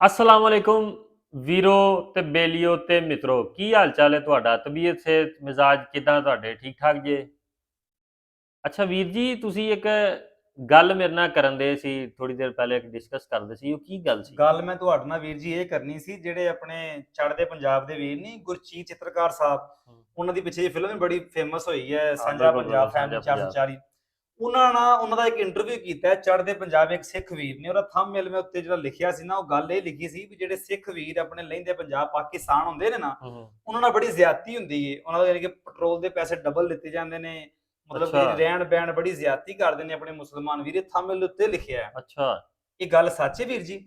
ਅਸਲਾਮ ਵਾਲੇਕੁਮ ਵੀਰੋ ਤੇ ਬੇਲੀਓ ਤੇ ਮਿੱਤਰੋ ਕੀ ਹਾਲ ਚਾਲ ਹੈ ਤੁਹਾਡਾ? ਤਬੀਅਤ ਸਿਹਤ ਮਿਜ਼ਾਜ ਕਿਦਾਂ ਤੁਹਾਡੇ? ਠੀਕ ਠਾਕ ਜੇ? ਅੱਛਾ ਵੀਰ ਜੀ ਤੁਸੀਂ ਇੱਕ ਗੱਲ ਮੇਰੇ ਨਾਲ ਕਰਨ ਦੇ ਸੀ ਥੋੜੀ ਦੇਰ ਪਹਿਲੇ ਇੱਕ ਡਿਸਕਸ ਕਰਦੇ ਸੀ ਉਹ ਕੀ ਗੱਲ ਸੀ? ਗੱਲ ਮੈਂ ਤੁਹਾਡੇ ਨਾਲ ਵੀਰ ਜੀ ਇਹ ਕਰਨੀ ਸੀ ਜਿਹੜੇ ਆਪਣੇ ਚੜ੍ਹਦੇ ਪੰਜਾਬ ਦੇ ਵੀਰ ਨਹੀਂ ਗੁਰਚੀਤ ਚਿੱਤਰਕਾਰ ਸਾਹਿਬ। ਉਹਨਾਂ ਦੀ ਪਿੱਛੇ ਫਿਲਮ ਵੀ ਬੜੀ ਫੇਮਸ ਹੋਈ ਹੈ ਸਾਂਝਾ ਪੰਜਾਬ ਫੈਮਿਲੀ 440 ਉਹਨਾਂ ਨਾਲ ਉਹਨਾਂ ਦਾ ਇੱਕ ਇੰਟਰਵਿਊ ਕੀਤਾ ਚੜ੍ਹਦੇ ਪੰਜਾਬ ਇੱਕ ਸਿੱਖ ਵੀਰ ਨੇ ਉਹਦਾ ਥੰਬਨੇਲ ਮੈਂ ਉੱਤੇ ਜਿਹੜਾ ਲਿਖਿਆ ਸੀ ਨਾ ਉਹ ਗੱਲ ਇਹ ਲਿਖੀ ਸੀ ਵੀ ਜਿਹੜੇ ਸਿੱਖ ਵੀਰ ਆਪਣੇ ਲਹਿੰਦੇ ਪੰਜਾਬ ਪਾਕਿਸਤਾਨ ਹੁੰਦੇ ਨੇ ਨਾ ਉਹਨਾਂ ਨਾਲ ਬੜੀ ਜ਼ਿਆਦਤੀ ਹੁੰਦੀ ਏ। ਉਹਨਾਂ ਦਾ ਯਾਨੀ ਕਿ ਪੈਟਰੋਲ ਦੇ ਪੈਸੇ ਡਬਲ ਲਿੱਤੇ ਜਾਂਦੇ ਨੇ ਮਤਲਬ। ਕਿ ਰਹਿਣ ਬਹਿਣ ਬੜੀ ਜ਼ਿਆਦਤੀ ਕਰਦੇ ਨੇ ਆਪਣੇ ਮੁਸਲਮਾਨ ਵੀਰ ਥੰਬਨੇਲ ਉੱਤੇ ਲਿਖਿਆ ਹੈ। ਅੱਛਾ। ਇਹ ਗੱਲ ਸੱਚ ਹੈ ਵੀਰ ਜੀ?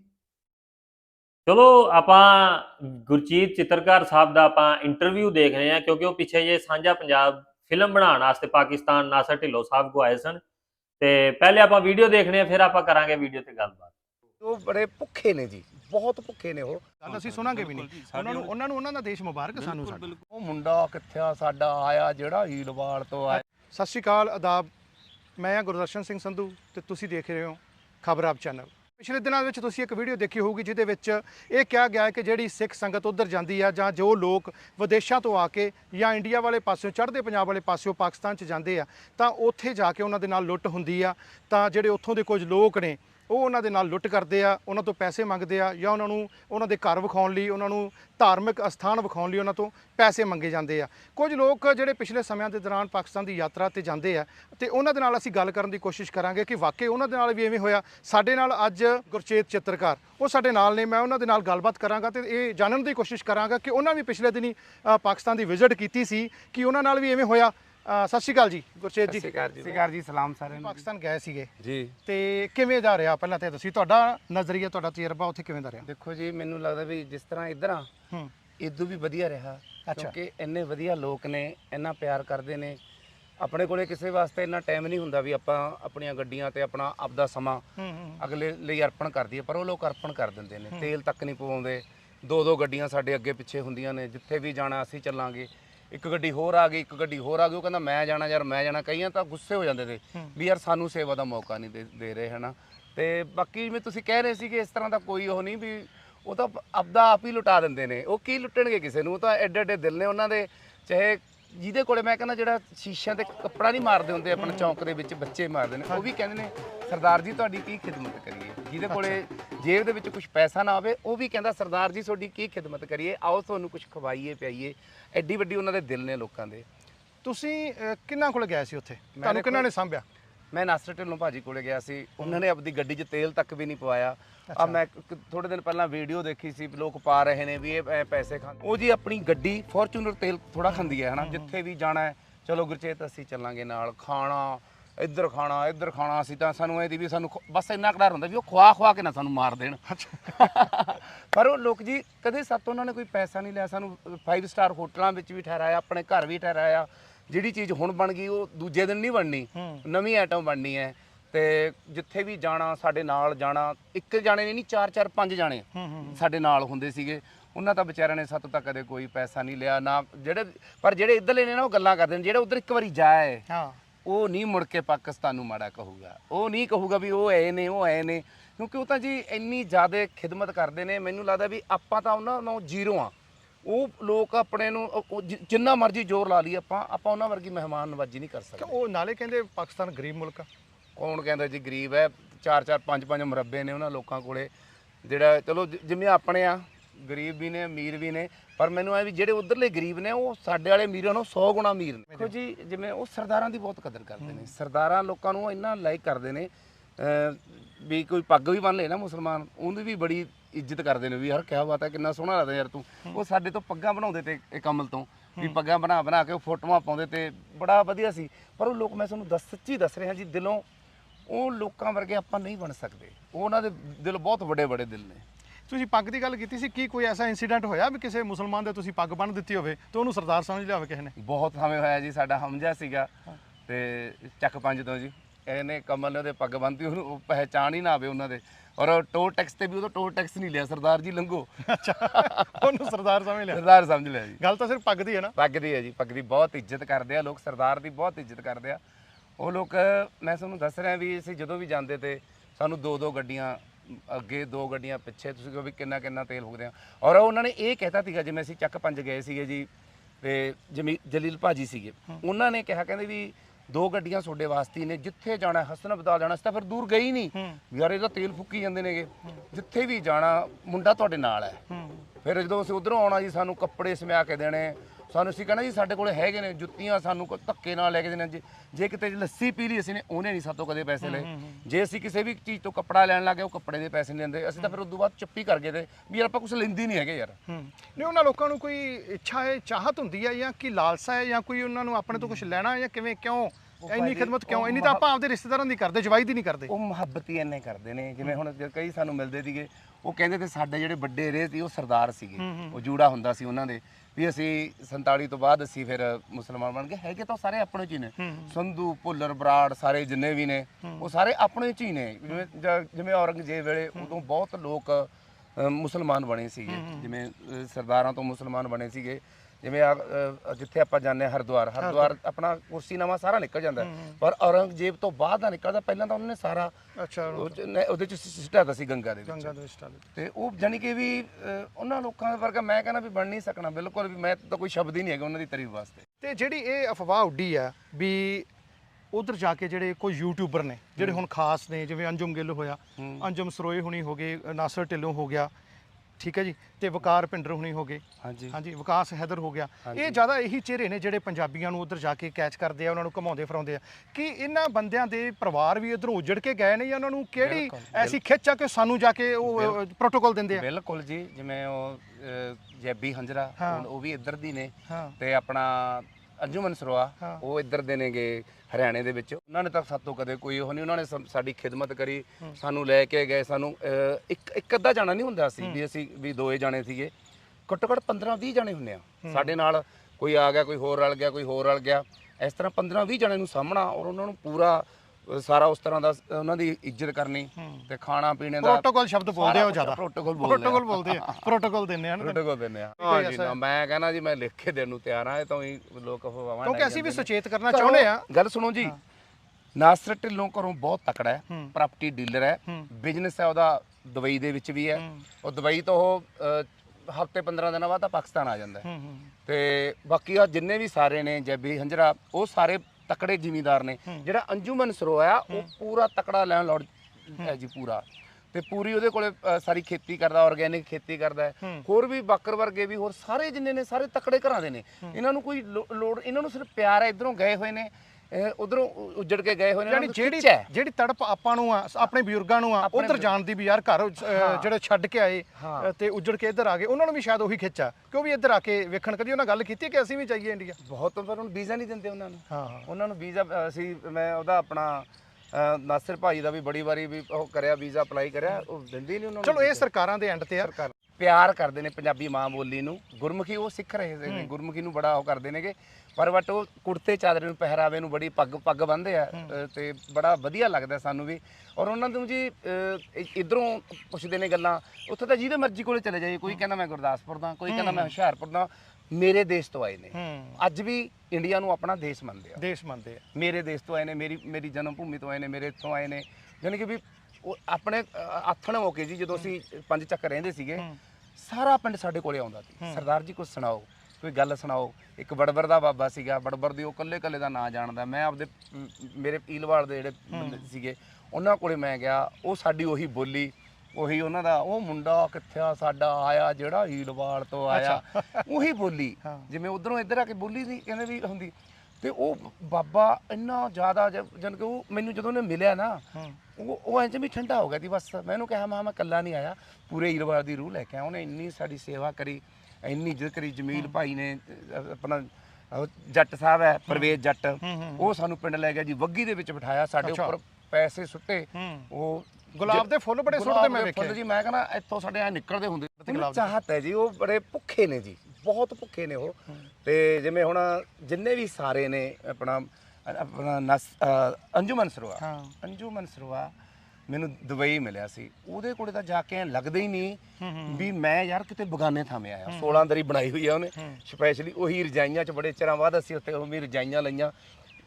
ਚਲੋ ਆਪਾਂ ਗੁਰਜੀਤ ਚਿੱਤਰਕਾਰ ਸਾਹਿਬ ਦਾ ਆਪਾਂ ਇੰਟਰਵਿਊ ਦੇਖ ਰਹੇ ਹਾਂ ਕਿਉਂਕਿ ਉਹ ਪਿੱਛੇ ਜੇ ਸਾਂਝਾ ਪੰਜਾਬ ਫਿਲਮ ਬਣਾਉਣ ਵਾਸਤੇ ਪਾਕਿਸਤਾਨ ਨਾਸਰ ਢਿੱਲੋਂ ਸਾਹਿਬ ਕੋ ਆਏ ਸਨ। ਤੇ ਪਹਿਲੇ ਆਪਾਂ ਵੀਡੀਓ ਦੇਖਣੇ ਆ ਫਿਰ ਆਪਾਂ ਕਰਾਂਗੇ ਵੀਡੀਓ ਤੇ ਗੱਲਬਾਤ। ਉਹ ਬੜੇ ਭੁੱਖੇ ਨੇ ਜੀ ਬਹੁਤ ਭੁੱਖੇ ਨੇ ਉਹ। ਗੱਲ ਅਸੀਂ ਸੁਣਾਂਗੇ ਵੀ ਨਹੀਂ। ਉਹਨਾਂ ਨੂੰ ਉਹਨਾਂ ਨੂੰ ਉਹਨਾਂ ਦਾ ਦੇਸ਼ ਮੁਬਾਰਕ ਸਾਨੂੰ ਸਾਡਾ। ਉਹ ਮੁੰਡਾ ਕਿੱਥੇ ਆ? ਸਾਡਾ ਆਇਆ ਜਿਹੜਾ ਹੀਲਵਾਲ ਤੋਂ ਆਇਆ। ਸਤਿ ਸ਼੍ਰੀ ਅਕਾਲ ਆਦਾਬ ਮੈਂ ਹਾਂ ਗੁਰਦਰਸ਼ਨ ਸਿੰਘ ਸੰਧੂ ਤੇ ਤੁਸੀਂ ਦੇਖ ਰਹੇ ਹੋ ਖਬਰ ਆਪ ਚੈਨਲ। ਪਿਛਲੇ ਦਿਨਾਂ ਵਿੱਚ ਤੁਸੀਂ ਇੱਕ ਵੀਡੀਓ ਦੇਖੀ ਹੋਊਗੀ ਜਿਹਦੇ ਵਿੱਚ ਇਹ ਕਿਹਾ ਗਿਆ ਹੈ ਕਿ ਜਿਹੜੀ ਸਿੱਖ ਸੰਗਤ ਉਧਰ ਜਾਂਦੀ ਆ ਜਾਂ ਜੋ ਲੋਕ ਵਿਦੇਸ਼ਾਂ ਤੋਂ ਆ ਕੇ ਜਾਂ ਇੰਡੀਆ ਵਾਲੇ ਪਾਸਿਓਂ, ਚੜ੍ਹਦੇ ਪੰਜਾਬ ਵਾਲੇ ਪਾਸਿਓਂ ਪਾਕਿਸਤਾਨ 'ਚ ਜਾਂਦੇ ਆ, ਤਾਂ ਉੱਥੇ ਜਾ ਕੇ ਉਹਨਾਂ ਦੇ ਨਾਲ ਲੁੱਟ ਹੁੰਦੀ ਆ। ਤਾਂ ਜਿਹੜੇ ਉੱਥੋਂ ਦੇ ਕੁਝ ਲੋਕ ਨੇ ਉਹ ਉਹਨਾਂ ਦੇ ਨਾਲ ਲੁੱਟ ਕਰਦੇ ਆ, ਉਹਨਾਂ ਤੋਂ ਪੈਸੇ ਮੰਗਦੇ ਆ ਜਾਂ ਉਹਨਾਂ ਨੂੰ ਉਹਨਾਂ ਦੇ ਘਰ ਵਿਖਾਉਣ ਲਈ, ਉਹਨਾਂ ਨੂੰ ਧਾਰਮਿਕ ਅਸਥਾਨ ਵਿਖਾਉਣ ਲਈ ਉਹਨਾਂ ਤੋਂ ਪੈਸੇ ਮੰਗੇ ਜਾਂਦੇ ਆ। ਕੁਝ ਲੋਕ ਜਿਹੜੇ ਪਿਛਲੇ ਸਮਿਆਂ ਦੇ ਦੌਰਾਨ ਪਾਕਿਸਤਾਨ ਦੀ ਯਾਤਰਾ ਤੇ ਜਾਂਦੇ ਆ ਤੇ ਉਹਨਾਂ ਦੇ ਨਾਲ ਅਸੀਂ ਗੱਲ ਕਰਨ ਦੀ ਕੋਸ਼ਿਸ਼ ਕਰਾਂਗੇ ਕਿ ਵਾਕਈ ਉਹਨਾਂ ਦੇ ਨਾਲ ਵੀ ਐਵੇਂ ਹੋਇਆ। ਸਾਡੇ ਨਾਲ ਅੱਜ ਗੁਰਚੇਤ ਚਿੱਤਰਕਾਰ, ਉਹ ਸਾਡੇ ਨਾਲ ਨੇ, ਮੈਂ ਉਹਨਾਂ ਦੇ ਨਾਲ ਗੱਲਬਾਤ ਕਰਾਂਗਾ ਤੇ ਇਹ ਜਾਣਨ ਦੀ ਕੋਸ਼ਿਸ਼ ਕਰਾਂਗਾ ਕਿ ਉਹਨਾਂ ਵੀ ਪਿਛਲੇ ਦਿਨੀ ਪਾਕਿਸਤਾਨ ਦੀ ਵਿਜ਼ਿਟ ਕੀਤੀ ਸੀ ਕਿ ਉਹਨਾਂ ਨਾਲ ਵੀ ਐਵੇਂ ਹੋਇਆ। ਸਤਿ ਸ਼੍ਰੀ ਅਕਾਲ ਜੀ ਗੁਰਚੇਤ ਜੀ। ਸਿਕਾਰ ਜੀ। ਸਲਾਮ ਸਾਰਿਆਂ ਨੂੰ। ਪਾਕਿਸਤਾਨ ਗਏ ਸੀਗੇ। ਜੀ। ਤੇ ਕਿਵੇਂ ਦਾ ਰਿਹਾ ਪਹਿਲਾਂ ਤੇ ਤੁਸੀਂ? ਤੁਹਾਡਾ ਨਜ਼ਰੀਆ ਤੁਹਾਡਾ ਤਜਰਬਾ ਉੱਥੇ ਕਿਵੇਂ ਦਾ ਰਿਹਾ? ਦੇਖੋ ਜੀ ਮੈਨੂੰ ਲੱਗਦਾ ਵੀ ਜਿਸ ਤਰ੍ਹਾਂ ਇੱਧਰ ਆ ਹੂੰ। ਇਦੋਂ ਵੀ ਵਧੀਆ ਰਿਹਾ ਅੱਛਾ। ਕਿਉਂਕਿ ਇੰਨੇ ਵਧੀਆ ਲੋਕ ਨੇ ਇੰਨਾ ਪਿਆਰ ਕਰਦੇ ਨੇ। ਆਪਣੇ ਕੋਲੇ ਕਿਸੇ ਵਾਸਤੇ ਇੰਨਾ ਟਾਈਮ ਨਹੀਂ ਹੁੰਦਾ ਵੀ ਆਪਾਂ ਆਪਣੀਆਂ ਗੱਡੀਆਂ ਤੇ ਆਪਣਾ ਆਪਦਾ ਸਮਾਂ ਹੂੰ ਹੂੰ ਅਗਲੇ ਲਈ ਅਰਪਣ ਕਰ ਦਈਏ ਪਰ ਉਹ ਲੋਕ ਅਰਪਣ ਕਰ ਦਿੰਦੇ ਨੇ। ਤੇਲ ਤੱਕ ਨਹੀਂ ਪਵਾਉਂਦੇ। ਦੋ ਦੋ ਗੱਡੀਆਂ ਸਾਡੇ ਅੱਗੇ ਪਿੱਛੇ ਹੁੰਦੀਆਂ ਨੇ ਜਿੱਥੇ ਵੀ ਜਾਣਾ ਅਸੀਂ ਚੱਲਾਂਗੇ। ਇੱਕ ਗੱਡੀ ਹੋਰ ਆ ਗਈ ਇੱਕ ਗੱਡੀ ਹੋਰ ਆ ਗਈ ਉਹ ਕਹਿੰਦਾ ਮੈਂ ਜਾਣਾ ਯਾਰ ਮੈਂ ਜਾਣਾ ਕਈਆਂ ਤਾਂ ਗੁੱਸੇ ਹੋ ਜਾਂਦੇ ਤੇ ਵੀ ਯਾਰ ਸਾਨੂੰ ਸੇਵਾ ਦਾ ਮੌਕਾ ਨਹੀਂ ਦੇ- ਦੇ ਰਹੇ ਹਨਾ। ਤੇ ਬਾਕੀ ਜਿਵੇਂ ਤੁਸੀਂ ਕਹਿ ਰਹੇ ਸੀ ਕਿ ਇਸ ਤਰ੍ਹਾਂ ਦਾ ਕੋਈ ਉਹ ਨਹੀਂ ਵੀ ਉਹ ਤਾਂ ਆਪਦਾ ਆਪ ਹੀ ਲੁਟਾ ਦਿੰਦੇ ਨੇ। ਉਹ ਕੀ ਲੁੱਟਣਗੇ ਕਿਸੇ ਨੂੰ? ਉਹ ਤਾਂ ਐਡੇ ਐਡੇ ਦਿਲ ਨੇ ਉਹਨਾਂ ਦੇ ਚਾਹੇ ਜਿਹਦੇ ਕੋਲੇ ਮੈਂ ਕਹਿੰਦਾ ਜਿਹੜਾ ਸ਼ੀਸ਼ਿਆਂ ਤੇ ਕੱਪੜਾ ਨਹੀਂ ਮਾਰਦੇ ਹੁੰਦੇ ਆਪਣੇ ਚੌਂਕ ਦੇ ਵਿੱਚ ਬੱਚੇ ਮਾਰਦੇ ਨੇ ਉਹ ਵੀ ਕਹਿੰਦੇ ਨੇ ਸਰਦਾਰ ਜੀ ਤੁਹਾਡੀ ਕੀ ਖਿਦਮਤ ਕਰੀਏ? ਜਿਹਦੇ ਕੋਲੇ ਜੇਬ ਦੇ ਵਿੱਚ ਕੁਝ ਪੈਸਾ ਨਾ ਆਵੇ ਉਹ ਵੀ ਕਹਿੰਦਾ ਸਰਦਾਰ ਜੀ ਤੁਹਾਡੀ ਕੀ ਖਿਦਮਤ ਕਰੀਏ? ਆਓ ਤੁਹਾਨੂੰ ਕੁਝ ਖਵਾਈਏ ਪਿਆਈਏ। ਐਡੀ ਵੱਡੀ ਉਹਨਾਂ ਦੇ ਦਿਲ ਨੇ ਲੋਕਾਂ ਦੇ। ਤੁਸੀਂ ਅਹ, ਕਿੰਨਾ ਕੋਲ ਗਏ ਸੀ ਉੱਥੇ? ਤੁਹਾਨੂੰ ਕਿੰਨਾ ਨੇ ਸਾਂਭਿਆ? ਮੈਂ ਨਾਸਰ ਢਿੱਲੋਂ ਭਾਜੀ ਕੋਲੇ ਗਿਆ ਸੀ। ਉਹਨਾਂ ਨੇ ਆਪਦੀ ਗੱਡੀ 'ਚ ਤੇਲ ਤੱਕ ਵੀ ਨਹੀਂ ਪਵਾਇਆ। ਆ ਮੈਂ ਥੋੜੇ ਦਿਨ ਪਹਿਲਾਂ ਵੀਡੀਓ ਦੇਖੀ ਸੀ ਲੋਕ ਪਾ ਰਹੇ ਨੇ ਵੀ ਇਹ ਪੈਸੇ ਖਾਂਦੇ ਉਹ ਜੀ ਆਪਣੀ ਗੱਡੀ ਫੋਰਚੂਨਰ ਤੇਲ ਥੋੜਾ ਖਾਂਦੀ ਹੈ ਹਨਾ? ਜਿੱਥੇ ਵੀ ਜਾਣਾ ਹੈ। ਚਲੋ ਗੁਰਚੇਤ ਅਸੀਂ ਚੱਲਾਂਗੇ ਨਾਲ। ਖਾਣਾ ਇੱਧਰ ਖਾਣਾ ਇੱਧਰ ਖਾਣਾ ਅਸੀਂ ਤਾਂ ਸਾਨੂੰ ਇਹਦੀ ਵੀ ਸਾਨੂੰ ਬਸ ਇੰਨਾ ਕਡਰ ਹੁੰਦਾ ਵੀ ਉਹ ਖਵਾ ਖਵਾ ਕੇ ਨਾ ਸਾਨੂੰ ਮਾਰ ਦੇਣ। ਪਰ ਉਹ ਲੋਕ ਜੀ ਕਦੇ ਸਾਤੋਂ ਉਹਨਾਂ ਨੇ ਕੋਈ ਪੈਸਾ ਨਹੀਂ ਲਿਆ ਸਾਨੂੰ 5 ਸਟਾਰ ਹੋਟਲਾਂ ਵਿੱਚ ਵੀ ਠਹਿਰਾਇਆ ਆਪਣੇ ਘਰ ਵੀ ਠਹਿਰਾਇਆ। ਜਿਹੜੀ ਚੀਜ਼ ਹੁਣ ਬਣ ਗਈ ਉਹ ਦੂਜੇ ਦਿਨ ਨਹੀਂ ਬਣਨੀ। ਨਵੀਂ ਆਈਟਮ ਬਣਨੀ ਹੈ। ਤੇ ਜਿੱਥੇ ਵੀ ਜਾਣਾ ਸਾਡੇ ਨਾਲ ਜਾਣਾ ਇੱਕ ਜਾਣੇ ਨੇ ਨਹੀਂ ਚਾਰ ਚਾਰ ਪੰਜ ਜਾਣੇ ਸਾਡੇ ਨਾਲ ਹੁੰਦੇ ਸੀਗੇ। ਉਹਨਾਂ ਤਾਂ ਵਿਚਾਰਿਆਂ ਨੇ ਸਾਤੋਂ ਤਾਂ ਕਦੇ ਕੋਈ ਪੈਸਾ ਨਹੀਂ ਲਿਆ ਨਾ ਜਿਹੜੇ ਪਰ ਜਿਹੜੇ ਇੱਧਰਲੇ ਨੇ ਨਾ ਉਹ ਗੱਲਾਂ ਕਰਦੇ ਨੇ। ਜਿਹੜੇ ਉਧਰ ਇੱਕ ਵਾਰੀ ਜਾਏ ਹਾਂ। ਉਹ ਨਹੀਂ ਮੁੜ ਕੇ ਪਾਕਿਸਤਾਨ ਨੂੰ ਮਾੜਾ ਕਹੂਗਾ। ਉਹ ਨਹੀਂ ਕਹੂਗਾ ਵੀ ਉਹ ਐ ਨੇ ਉਹ ਐ ਨੇ। ਕਿਉਂਕਿ ਉਹ ਤਾਂ ਜੀ ਇੰਨੀ ਜ਼ਿਆਦਾ ਖਿਦਮਤ ਕਰਦੇ ਨੇ। ਮੈਨੂੰ ਲੱਗਦਾ ਵੀ ਆਪਾਂ ਤਾਂ ਉਹਨਾਂ ਨੂੰ ਜ਼ੀਰੋ ਆ। ਉਹ ਲੋਕ ਆਪਣੇ ਨੂੰ ਉਹ- ਉਹ ਜਿ- ਜਿੰਨਾ ਮਰਜ਼ੀ ਜ਼ੋਰ ਲਾ ਲਈ ਆਪਾਂ ਆਪਾਂ ਉਹਨਾਂ ਵਰਗੀ ਮਹਿਮਾਨ ਨਵਾਜੀ ਨਹੀਂ ਕਰ ਕਿ ਸਕਦੇ ਉਹ ਨਾਲੇ ਕਹਿੰਦੇ ਪਾਕਿਸਤਾਨ ਗਰੀਬ ਮੁਲਕ ਆ। ਕੌਣ ਕਹਿੰਦਾ ਜੀ ਗਰੀਬ ਹੈ? ਚਾਰ ਚਾਰ ਪੰਜ ਪੰਜ ਮੁਰੱਬੇ ਨੇ ਉਹਨਾਂ ਲੋਕਾਂ ਕੋਲੇ। ਜਿਹੜਾ ਚਲੋ ਜਿ- ਜਿਵੇਂ ਆਪਣੇ ਆ ਗਰੀਬ ਵੀ ਨੇ ਅਮੀਰ ਵੀ ਨੇ ਪਰ ਮੈਨੂੰ ਐ ਵੀ ਜਿਹੜੇ ਉਧਰਲੇ ਗਰੀਬ ਨੇ ਉਹ ਸਾਡੇ ਵਾਲੇ ਅਮੀਰਾਂ ਨੂੰ 100 ਗੁਣਾ ਅਮੀਰ ਨੇ। ਦੇਖੋ ਜੀ ਜਿਵੇਂ ਉਹ ਸਰਦਾਰਾਂ ਦੀ ਬਹੁਤ ਕਦਰ ਕਰਦੇ ਨੇ। ਸਰਦਾਰਾਂ ਲੋਕਾਂ ਨੂੰ ਇੰਨਾ ਲਾਈਕ ਕਰਦੇ ਨੇ ਅਹ ਵੀ ਕੋਈ ਪੱਗ ਵੀ ਬੰਨ ਲੇ ਨਾ ਮੁਸਲਮਾਨ ਉਹਦੀ ਵੀ ਬੜੀ ਇੱਜ਼ਤ ਕਰਦੇ ਨੇ ਵੀ ਯਾਰ ਕਿਆ ਬਾਤ ਹੈ ਕਿੰਨਾ ਸੋਹਣਾ ਲੱਗਦਾ ਯਾਰ ਤੂੰ। ਉਹ ਸਾਡੇ ਤੋਂ ਪੱਗਾਂ ਬਣਾਉਂਦੇ ਤੇ ਇਹ ਕਮਲ ਤੋਂ ਵੀ ਪੱਗਾਂ ਬਣਾ ਬਣਾ ਕੇ ਉਹ ਫੋਟੋਆਂ ਪਾਉਂਦੇ ਤੇ ਬੜਾ ਵਧੀਆ ਸੀ। ਪਰ ਉਹ ਲੋਕ ਮੈਂ ਤੁਹਾਨੂੰ ਦੱਸ ਸੱਚੀ ਦੱਸ ਰਿਹਾ ਜੀ ਦਿਲੋਂ ਉਹ ਲੋਕਾਂ ਵਰਗੇ ਆਪਾਂ ਨਹੀਂ ਬਣ ਸਕਦੇ। ਉਹ ਉਹਨਾਂ ਦੇ ਦਿਲ ਬਹੁਤ ਵੱਡੇ ਵੱਡੇ ਦਿਲ ਨੇ। ਤੁਸੀਂ ਪੱਗ ਦੀ ਗੱਲ ਕੀਤੀ ਸੀ ਕੀ ਕੋਈ ਐਸਾ ਇਨਸੀਡੈਂਟ ਹੋਇਆ ਵੀ ਕਿਸੇ ਮੁਸਲਮਾਨ ਦੇ ਤੁਸੀਂ ਪੱਗ ਬੰਨ ਦਿੱਤੀ ਹੋਵੇ ਤੇ ਉਹਨੂੰ ਸਰਦਾਰ ਸਮਝ ਲਿਆ ਹੋਵੇ ਕਿਸੇ ਨੇ? ਬਹੁਤ ਸਮੇਂ ਹੋਇਆ ਜੀ ਸਾਡਾ ਹਮਜਾ ਸੀਗਾ ਤੇ ਚੱਕ ਪੰਜ ਤੋਂ ਜੀ। ਇਹਨੇ ਕਮਲ ਨੇ ਉਹਦੇ ਪੱਗ ਬੰਨਤੀ ਉਹਨੂੰ ਉਹ ਪਹਿਚਾਣ ਹੀ ਨਾ ਆਵੇ ਉਹਨਾਂ ਦੇ। ਔਰ ਟੋਲ ਟੈਕਸ ਤੇ ਵੀ ਉਹਦਾ ਟੋਲ ਟੈਕਸ ਨਹੀਂ ਲਿਆ ਸਰਦਾਰ ਜੀ ਲੰਘੋ। ਅੱਛਾ ਉਹਨੂੰ ਸਰਦਾਰ ਸਮਝ ਲਿਆ। ਸਰਦਾਰ ਸਮਝ ਲਿਆ ਜੀ। ਗੱਲ ਤਾਂ ਸਿਰਫ ਪੱਗ ਦੀ ਹੈ ਨਾ। ਪੱਗ ਦੀ ਹੈ ਜੀ ਪੱਗ ਦੀ ਬਹੁਤ ਇੱਜ਼ਤ ਕਰਦੇ ਆ ਲੋਕ ਸਰਦਾਰ ਦੀ ਬਹੁਤ ਇੱਜ਼ਤ ਕਰਦੇ ਆ। ਉਹ ਲੋਕ ਮੈਂ ਤੁਹਾਨੂੰ ਦੱਸ ਰਿਹਾ ਵੀ ਅਸੀਂ ਜਦੋਂ ਵੀ ਜਾਂਦੇ ਤੇ ਸਾਨੂੰ ਦੋ ਦੋ ਗੱਡੀਆਂ ਅੱਗੇ ਦੋ ਗੱਡੀਆਂ ਪਿੱਛੇ ਤੁਸੀਂ ਕਹੋ ਵੀ ਕਿੰਨਾ ਕਿੰਨਾ ਤੇਲ ਫੂਕਦੇ ਆ। ਔਰ ਉਹਨਾਂ ਨੇ ਇਹ ਕਹਿਤਾ ਸੀਗਾ ਜਿਵੇਂ ਅਸੀਂ ਚੱਕ ਪੰਜ ਗਏ ਸੀਗੇ ਜੀ ਤੇ ਜਮੀ ਜਲੀਲ ਭਾਜੀ ਸੀਗੇ। ਉਹਨਾਂ ਨੇ ਕਿਹਾ ਕਹਿੰਦੇ ਵੀ ਦੋ ਗੱਡੀਆਂ ਤੁਹਾਡੇ ਵਾਸਤੇ ਨੇ ਜਿੱਥੇ ਜਾਣਾ ਹਸਨ ਅਬਦਾਲ ਜਾਣਾ ਅਸੀਂ ਤਾਂ ਫਿਰ ਦੂਰ ਹੀ ਨਹੀਂ। ਯਾਰ ਇਹਦਾ ਤੇਲ ਫੁੱਕੀ ਜਾਂਦੇ ਨੇਗੇ। ਜਿੱਥੇ ਵੀ ਜਾਣਾ ਮੁੰਡਾ ਤੁਹਾਡੇ ਨਾਲ ਹੈ। ਫਿਰ ਜਦੋਂ ਅਸੀਂ ਉਧਰੋਂ ਆਉਣਾ ਜੀ ਸਾਨੂੰ ਕੱਪੜੇ ਸਮਿਆ ਕੇ ਦੇਣੇ ਸਾਨੂੰ ਅਸੀਂ ਕਹਿਣਾ ਜੀ ਸਾਡੇ ਕੋਲੇ ਹੈਗੇ ਨੇ ਜੁੱਤੀਆਂ ਸਾਨੂੰ ਕੋਈ ਧੱਕੇ ਨਾਲ ਲੈ ਕੇ ਦੇਣੇ ਜੇ- ਜੇ ਕਿਤੇ ਲੱਸੀ ਪੀ ਲਈ ਅਸੀਂ ਨੇ ਉਹਨੇ ਨਹੀਂ ਸਾਤੋਂ ਕਦੇ ਪੈਸੇ ਲਏ। ਜੇ ਅਸੀਂ ਕਿਸੇ ਵੀ ਚੀਜ਼ ਤੋਂ ਕੱਪੜਾ ਲੈਣ ਲੱਗੇ ਉਹ ਕੱਪੜੇ ਦੇ ਪੈਸੇ ਨਹੀਂ ਲੈਂਦੇ ਅਸੀਂ ਤਾਂ ਫਿਰ ਉਦੋਂ ਬਾਅਦ ਚੁੱਪੀ ਕਰ ਗਏ ਤੇ ਵੀ ਯਾਰ ਆਪਾਂ ਕੁਝ ਲੈਂਦੀ ਨਹੀਂ ਹੈਗੇ ਯਾਰ। ਨਹੀਂ ਉਹਨਾਂ ਲੋਕਾਂ ਨੂੰ ਕੋਈ ਇੱਛਾ ਹੈ ਚਾਹਤ ਹੁੰਦੀ ਹੈ ਜਾਂ ਕੀ ਲਾਲਸਾ ਹੈ ਜਾਂ ਕੋਈ ਉਹਨਾਂ ਨੂੰ ਆਪਣੇ ਤੋਂ ਕੁਝ ਲੈਣਾ ਹੈ ਜਾਂ ਕਿਵੇਂ ਕਿਉਂ? ਇੰਨੀ ਖਿਦਮਤ ਕਿਉਂ? ਇੰਨੀ ਤਾਂ ਆਪਾਂ ਆਪਦੇ ਰਿਸ਼ਤੇਦਾਰਾਂ ਦੀ ਕਰਦੇ ਜਵਾਈ ਦੀ ਨਹੀਂ ਕਰਦੇ। ਉਹ ਮੁਹੱਬਤ ਹੀ ਇੰਨੇ ਕਰਦੇ ਨੇ। ਜਿਵੇਂ ਹੁਣ ਕਈ ਸਾਨੂੰ ਮਿਲਦੇ ਸੀਗੇ ਉਹ ਕਹਿੰਦੇ ਤੇ ਸਾਡੇ ਜਿਹੜੇ ਵੱਡੇ ਰੇ ਸੀ ਉਹ ਸਰਦਾਰ ਸੀਗੇ। ਉਹ ਜੂੜਾ ਹੁੰਦਾ ਸੀ ਉਹਨਾਂ ਦੇ। ਵੀ ਅਸੀਂ 47 ਤੋਂ ਬਾਅਦ ਅਸੀਂ ਫਿਰ ਮੁਸਲਮਾਨ ਬਣ ਗਏ। ਹੈਗੇ ਤਾਂ ਸਾਰੇ ਆਪਣੇ ਚ ਹੀ ਨੇ। ਸੰਧੂ ਭੁੱਲਰ ਬਰਾੜ ਸਾਰੇ ਜਿੰਨੇ ਵੀ ਨੇ ਉਹ ਸਾਰੇ ਆਪਣੇ ਚ ਹੀ ਨੇ। ਜਿਵੇਂ ਔਰੰਗਜ਼ੇਬ ਵੇਲੇ ਉਦੋਂ ਬਹੁਤ ਲੋਕ ਮੁਸਲਮਾਨ ਬਣੇ ਸੀਗੇ। ਜਿਵੇਂ ਸਰਦਾਰਾਂ ਤੋਂ ਮੁਸਲਮਾਨ ਬਣੇ ਸੀਗੇ। ਜਿਵੇਂ ਆ ਅ, ਜਿੱਥੇ ਆਪਾਂ ਜਾਂਦੇ ਹਾਂ ਹਰਿਦੁਆਰ। ਹਰਿਦੁਆਰ। ਆਪਣਾ ਕੁਰਸੀ ਨਾਮਾ ਸਾਰਾ ਨਿਕਲ ਜਾਂਦਾ ਹੈ। ਪਰ ਔਰੰਗਜ਼ੇਬ ਤੋਂ ਬਾਅਦ ਦਾ ਨਿਕਲਦਾ ਪਹਿਲਾਂ ਤਾਂ ਉਹਨਾਂ ਨੇ ਸਾਰਾ ਅੱਛਾ ਉਹ 'ਚ ਨ- ਉਹਦੇ ਚ ਸਿਸਟਾ ਸੀ ਗੰਗਾ ਦੇ ਵਿੱਚ। ਗੰਗਾ ਦੇ ਸਟਾਲ ਤੇ ਉਹ ਜਾਨੀ ਕਿ ਵੀ ਅ, ਉਹਨਾਂ ਲੋਕਾਂ ਵਰਗਾ ਮੈਂ ਕਹਿੰਦਾ ਵੀ ਬਣ ਨਹੀਂ ਸਕਣਾ ਬਿਲਕੁਲ ਵੀ ਮੈਂ ਤਾਂ ਕੋਈ ਸ਼ਬਦ ਹੀ ਨਹੀਂ ਹੈਗਾ ਉਹਨਾਂ ਦੀ ਤਾਰੀਫ ਵਾਸਤੇ। ਤੇ ਜਿਹੜੀ ਇਹ ਅਫਵਾਹ ਉੱਡੀ ਆ ਵੀ ਉਧਰ ਜਾ ਕੇ ਜਿਹੜੇ ਕੋਈ ਯੂਟਿਊਬਰ ਨੇ ਜਿਹੜੇ ਹੁਣ ਖਾਸ ਨੇ ਜਿਵੇਂ ਅੰਜੁਮ ਗਿੱਲ ਹੋਇਆ ਅੰਜੁਮ ਸਰੋਏ ਹੁਣੀ ਹੋ ਗਏ ਨਾਸਰ ਢਿੱਲੋਂ ਹੋ ਗਿਆ ਠੀਕ ਹੈ ਜੀ? ਤੇ ਵਕਾਰ ਭਿੰਡਰ ਹੁਣੀ ਹੋ ਗਏ। ਹਾਂਜੀ। ਹਾਂਜੀ ਵਿਕਾਸ ਹੈਦਰ ਹੋ ਗਿਆ। ਇਹ ਜ਼ਿਆਦਾ ਇਹੀ ਚਿਹਰੇ ਨੇ ਜਿਹੜੇ ਪੰਜਾਬੀਆਂ ਨੂੰ ਉਧਰ ਜਾ ਕੇ ਕੈਚ ਕਰਦੇ ਆ ਉਹਨਾਂ ਨੂੰ ਘਮਾਉਂਦੇ ਫਿਰਾਉਂਦੇ ਆ। ਕਿ ਇਹਨਾਂ ਬੰਦਿਆਂ ਦੇ ਪਰਿਵਾਰ ਵੀ ਉਧਰੋਂ ਉਜੜ ਕੇ ਗਏ ਨੇ ਜਾਂ ਉਹਨਾਂ ਨੂੰ ਕਿਹੜੀ ਐਸੀ ਖਿੱਚ ਆ ਕਿ ਸਾਨੂੰ ਜਾ ਕੇ ਉਹ ਪ੍ਰੋਟੋਕਾਲ ਦਿੰਦੇ ਆ? ਬਿਲਕੁਲ ਜੀ ਜਿਵੇਂ ਉਹ ਜੈਬੀ ਹੰਜਰਾ। ਉਹ ਵੀ ਇੱਧਰ ਦੀ ਨੇ। ਤੇ ਆਪਣਾ ਅੰਜੁਮਨ ਸਰੋਆ ਹਾਂ। ਉਹ ਇੱਧਰ ਦੇ ਨੇਗੇ ਹਰਿਆਣੇ ਦੇ ਵਿੱਚ। ਉਹਨਾਂ ਨੇ ਤਾਂ ਸਾਤੋਂ ਕਦੇ ਕੋਈ ਉਹ ਨਹੀਂ ਉਹਨਾਂ ਨੇ ਸਾ- ਸਾਡੀ ਖਿਦਮਤ ਕਰੀ ਸਾਨੂੰ ਲੈ ਕੇ ਗਏ ਸਾਨੂੰ ਇੱਕ ਇੱਕ ਅੱਧਾ ਜਾਣਾ ਨਹੀਂ ਹੁੰਦਾ ਸੀ ਵੀ ਅਸੀਂ ਵੀ ਦੋਏ ਜਾਣੇ ਸੀਗੇ। ਘੱਟੋ ਘੱਟ 15 20 ਜਾਣੇ ਹੁੰਦੇ ਆ। ਸਾਡੇ ਨਾਲ ਕੋਈ ਆ ਗਿਆ ਕੋਈ ਹੋਰ ਰਲ ਗਿਆ ਕੋਈ ਹੋਰ ਰਲ ਗਿਆ। ਇਸ ਤਰ੍ਹਾਂ 15 20 ਜਾਣੇ ਨੂੰ ਸਾਹਮਣਾ ਔਰ ਉਹਨਾਂ ਨੂੰ ਪੂਰਾ ਸਾਰਾ ਉਸ ਤਰ੍ਹਾਂ ਦਾ ਉਹਨਾਂ ਦੀ ਇੱਜ਼ਤ ਕਰਨੀ ਤੇ ਖਾਣਾ ਪੀਣੇ ਦਾ ਪ੍ਰੋਟੋਕਾਲ ਸ਼ਬਦ ਬੋਲਦੇ ਉਹ ਜ਼ਿਆਦਾ। ਪ੍ਰੋਟੋਕਾਲ ਬੋਲਦੇ ਪ੍ਰੋਟੋਕਾਲ ਬੋਲਦੇ ਆ। ਪ੍ਰੋਟੋਕਾਲ ਦਿੰਦੇ ਆ ਨਾ ਪ੍ਰੋਟੋਕਾਲ ਦਿੰਦੇ ਆ। ਹਾਂ ਜੀ ਨਾ ਮੈਂ ਕਹਿੰਦਾ ਜੀ ਮੈਂ ਲਿਖ ਕੇ ਦੇਣ ਨੂੰ ਤਿਆਰ ਆ ਇਹ ਤਾਂ ਹੀ ਲੋਕ ਅਫਵਾਹਾਂ ਕਿਉਂਕਿ ਅਸੀਂ ਵੀ। ਸੁਚੇਤ ਕਰਨਾ ਚਾਹੁੰਦੇ ਆ। ਗੱਲ ਸੁਣੋ ਜੀ। ਨਾਸਰ ਢਿੱਲੋਂ ਘਰੋਂ ਬਹੁਤ ਤਕੜਾ ਹੈ ਹੂੰ। ਪ੍ਰਾਪਰਟੀ ਡੀਲਰ ਹੈ। ਹੂੰ। ਬਿਜ਼ਨਸ ਹੈ ਉਹਦਾ ਦੁਬਈ ਦੇ ਵਿੱਚ ਵੀ ਹੈ। ਉਹ ਦੁਬਈ ਤੋਂ ਉਹ ਹਫ਼ਤੇ 15 ਦਿਨਾਂ ਬਾਅਦ ਤਾਂ ਪਾਕਿਸਤਾਨ ਆ ਜਾਂਦਾ ਹੈ। ਹੂੰ ਹੂੰ। ਤੇ ਬਾਕੀ ਆ ਜਿੰਨੇ ਵੀ ਸਾਰੇ ਨੇ ਜੈਬੀ ਹੰਜਰਾ ਉਹ ਸਾਰੇ ਤਕੜੇ ਜ਼ਿਮੀਂਦਾਰ ਨੇ। ਜਿਹੜਾ ਅੰਜੂਮਨ ਸਰੋਆ ਉਹ ਪੂਰਾ ਤਕੜਾ ਲੈਣ ਲੋੜ ਹੈ ਜੀ ਪੂਰਾ। ਤੇ ਪੂਰੀ ਉਹਦੇ ਕੋਲੇ ਸਾਰੀ ਖੇਤੀ ਕਰਦਾ ਆਰਗੇਨਿਕ ਖੇਤੀ ਕਰਦਾ ਹੈ। ਹੋਰ ਵੀ ਬਾਕਰ ਵਰਗੇ ਵੀ ਹੋਰ ਸਾਰੇ ਜਿੰਨੇ ਨੇ ਸਾਰੇ ਤਕੜੇ ਘਰਾਂ ਦੇ ਨੇ। ਇਹਨਾਂ ਨੂੰ ਕੋਈ ਲੋੜ ਇਹਨਾਂ ਨੂੰ ਸਿਰਫ ਪਿਆਰ ਹੈ ਇਧਰੋਂ ਗਏ ਹੋਏ ਨੇ। ਉਧਰੋਂ ਉੱਜੜ ਕੇ ਗਏ ਹੋਏ ਨੇ ਯਾਨੀ ਜਿਹੜੀ। ਜਿਹੜੀ ਤੜਪ ਆਪਾਂ ਨੂੰ ਆ ਆਪਣੇ ਬਜ਼ੁਰਗਾਂ ਨੂੰ ਆ ਉਧਰ ਜਾਣ ਦੀ ਵੀ ਯਾਰ ਘਰ ਜਿਹੜੇ ਛੱਡ ਕੇ ਆਏ ਤੇ ਉੱਜੜ ਕੇ ਇੱਧਰ ਆ ਗਏ ਉਹਨਾਂ ਨੂੰ ਵੀ ਸ਼ਾਇਦ ਉਹੀ ਖਿੱਚ ਆ ਕਿ ਉਹ ਵੀ ਇੱਧਰ ਆ ਕੇ ਵੇਖਣ ਕਦੀ ਉਹਨਾਂ ਗੱਲ ਕੀਤੀ ਕਿ ਅਸੀਂ ਵੀ ਜਾਈਏ ਇੰਡੀਆ? ਬਹੁਤ ਪਰ ਹੁਣ ਵੀਜ਼ਾ ਨਹੀਂ ਦਿੰਦੇ ਉਹਨਾਂ ਨੂੰ। ਹਾਂ ਉਹਨਾਂ ਨੂੰ ਵੀਜ਼ਾ ਅਸੀਂ ਮੈਂ ਉਹਦਾ ਆਪਣਾ ਨਾਸਿਰ ਭਾਈ ਦਾ ਵੀ ਬੜੀ ਵਾਰੀ ਵੀ ਉਹ ਕਰਿਆ ਵੀਜ਼ਾ ਅਪਲਾਈ ਕਰਿਆ ਉਹ ਦਿੰਦੇ ਨਹੀਂ ਉਹਨਾਂ ਨੂੰ ਚਲੋ ਇਹ। ਸਰਕਾਰਾਂ ਦੇ ਐਂਡ ਤੇ ਆ। ਪਿਆਰ ਕਰਦੇ ਨੇ ਪੰਜਾਬੀ ਮਾਂ ਬੋਲੀ ਨੂੰ। ਗੁਰਮੁਖੀ ਉਹ ਸਿੱਖ ਰਹੇ ਨੇ ਗੁਰਮੁਖੀ ਨੂੰ ਬੜਾ ਉਹ ਕਰਦੇ ਨੇਗੇ। ਪਰ ਬਟ ਉਹ ਕੁੜਤੇ ਚਾਦਰੇ ਨੂੰ ਪਹਿਰਾਵੇ ਨੂੰ ਬੜੀ ਪੱਗ ਪੱਗ ਬੰਨ੍ਹਦੇ ਆ ਤੇ ਬੜਾ ਵਧੀਆ ਲੱਗਦਾ ਸਾਨੂੰ ਵੀ। ਔਰ ਉਹਨਾਂ ਨੂੰ ਜੀ ਇਧਰੋਂ ਪੁੱਛਦੇ ਨੇ ਗੱਲਾਂ ਉੱਥੇ ਤਾਂ ਜਿਹਦੇ ਮਰਜ਼ੀ ਕੋਲੇ ਚਲੇ ਜਾਈਏ। ਕੋਈ ਕਹਿੰਦਾ ਮੈਂ ਗੁਰਦਾਸਪੁਰ ਦਾ ਕੋਈ ਕਹਿੰਦਾ ਮੈਂ ਹੁਸ਼ਿਆਰਪੁਰ ਦਾ ਮੇਰੇ ਦੇਸ਼ ਤੋਂ ਆਏ ਨੇ। ਹੂੰ। ਅੱਜ ਵੀ ਇੰਡੀਆ ਨੂੰ ਆਪਣਾ ਦੇਸ਼ ਮੰਨਦੇ ਆ। ਦੇਸ਼ ਮੰਨਦੇ ਆ। ਮੇਰੇ ਦੇਸ਼ ਤੋਂ ਆਏ ਨੇ ਮੇਰੀ ਮੇਰੀ ਜਨਮ ਭੂਮੀ ਤੋਂ ਆਏ ਨੇ ਮੇਰੇ ਇੱਥੋਂ ਆਏ ਨੇ। ਯਾਨੀ ਕਿ ਵੀ ਉਹ ਆਪਣੇ ਆਥਣ ਮੌਕੇ ਜੀ ਜਦੋਂ ਅਸੀਂ ਪੰਜ ਚੱਕ ਰਹਿੰਦੇ ਸੀਗੇ ਸਾਰਾ ਪਿੰਡ ਸਾਡੇ ਕੋਲੇ ਆਉਂਦਾ ਸੀ। ਸਰਦਾਰ ਜੀ ਕੁਝ ਸੁਣਾਓ ਕੋਈ ਗੱਲ ਸੁਣਾਓ? ਇੱਕ ਬੜਬਰ ਦਾ ਬਾਬਾ ਸੀਗਾ ਬੜਬਰ ਦੀ ਉਹ ਕੱਲੇ ਕੱਲੇ ਦਾ ਨਾਂ ਜਾਣਦਾ। ਮੈਂ ਆਪਦੇ ਮੇਰੇ ਪੀਲਵਾੜ ਦੇ ਜਿਹੜੇ ਬੰਦੇ ਸੀਗੇ ਉਹਨਾਂ ਕੋਲੇ ਮੈਂ ਗਿਆ ਉਹ ਸਾਡੀ ਉਹੀ ਬੋਲੀ ਉਹੀ ਉਹਨਾਂ ਦਾ ਉਹ ਮੁੰਡਾ ਕਿੱਥੇ ਆ ਸਾਡਾ ਆਇਆ ਜਿਹੜਾ ਹੀਲਵਾਲ ਤੋਂ ਆਇਆ। ਉਹੀ ਬੋਲੀ। ਜਿਵੇਂ ਉਧਰੋਂ ਇੱਧਰ ਆ ਕੇ ਬੋਲੀ ਸੀ ਕਹਿੰਦੇ ਵੀ ਹੁੰਦੀ ਤੇ ਉਹ ਬਾਬਾ ਇੰਨਾ ਜ਼ਿਆਦਾ ਜਨ ਕਿ ਉਹ ਮੈਨੂੰ ਜਦੋਂ ਉਹਨੇ ਮਿਲਿਆ ਨਾ ਉਹ ਉਹ ਇੰਜ ਵੀ ਠੰਡਾ ਹੋ ਗਿਆ ਸੀ ਬਸ। ਮੈਂ ਉਹਨੂੰ ਕਿਹਾ ਮੈਂ ਮੈਂ ਇਕੱਲਾ ਨਹੀਂ ਆਇਆ। ਪੂਰੇ ਈਰਵਾਰ ਦੀ ਰੂਹ ਲੈ ਕੇ ਆਇਆ। ਉਹਨੇ ਇੰਨੀ ਸਾਡੀ ਸੇਵਾ ਕਰੀ ਇੰਨੀ ਇੱਜ਼ਤ ਕਰੀ। ਜਮੀਲ ਭਾਈ ਨੇ ਆਪਣਾ ਜੱਟ ਸਾਹਿਬ ਹੈ ਪਰਵੇਜ਼ ਜੱਟ। ਉਹ ਸਾਨੂੰ ਪਿੰਡ ਲੈ ਗਿਆ ਜੀ। ਵੱਗੀ ਦੇ ਵਿੱਚ ਬਿਠਾਇਆ ਸਾਡੇ। ਉੱਪਰ ਪੈਸੇ ਸੁੱਟੇ। ਉਹ ਗੁਲਾਬ ਦੇ ਫੁੱਲ ਬੜੇ ਸੁੱਟਦੇ ਮੈਂ ਦੇ ਫੁੱਲ ਵੇਖੇ ਜੀ। ਮੈਂ ਕਹਿੰਦਾ ਇੱਥੋਂ ਸਾਡੇ ਐ ਨਿਕਲਦੇ ਹੁੰਦੇ। ਦੇ। ਚਾਹਤ ਹੈ ਜੀ। ਉਹ ਬੜੇ ਭੁੱਖੇ ਨੇ ਜੀ। ਬਹੁਤ ਭੁੱਖੇ ਨੇ ਉਹ। ਤੇ ਜਿਵੇਂ ਹੁਣ ਜਿੰਨੇ ਵੀ ਸਾਰੇ ਨੇ ਆਪਣਾ ਆਪਣਾ ਨਸ ਅ, ਅੰਜੁਮਨ ਸਰਵਾ ਹਾਂ। ਅੰਜੁਮਨ ਸਰਵਾ ਮੈਨੂੰ ਦੁਬਈ ਮਿਲਿਆ ਸੀ। ਉਹਦੇ ਕੋਲੇ ਤਾਂ ਜਾ ਕੇ ਐਂ ਲੱਗਦਾ ਹੀ ਨਹੀਂ ਵੀ ਮੈਂ ਯਾਰ ਕਿਤੇ ਬਗਾਨੇ ਥਾਵੇਂ ਆਇਆ। 16 ਦਰੀ ਬਣਾਈ ਹੋਈ ਆ ਉਹਨੇ। ਸਪੈਸ਼ਲੀ ਉਹੀ ਰਜਾਈਆਂ ਚ ਬੜੇ ਚਿਰਾਂ ਬਾਅਦ ਅਸੀਂ ਉੱਥੇ ਉਹ ਵੀ ਰਜਾਈਆਂ ਲਈਆਂ।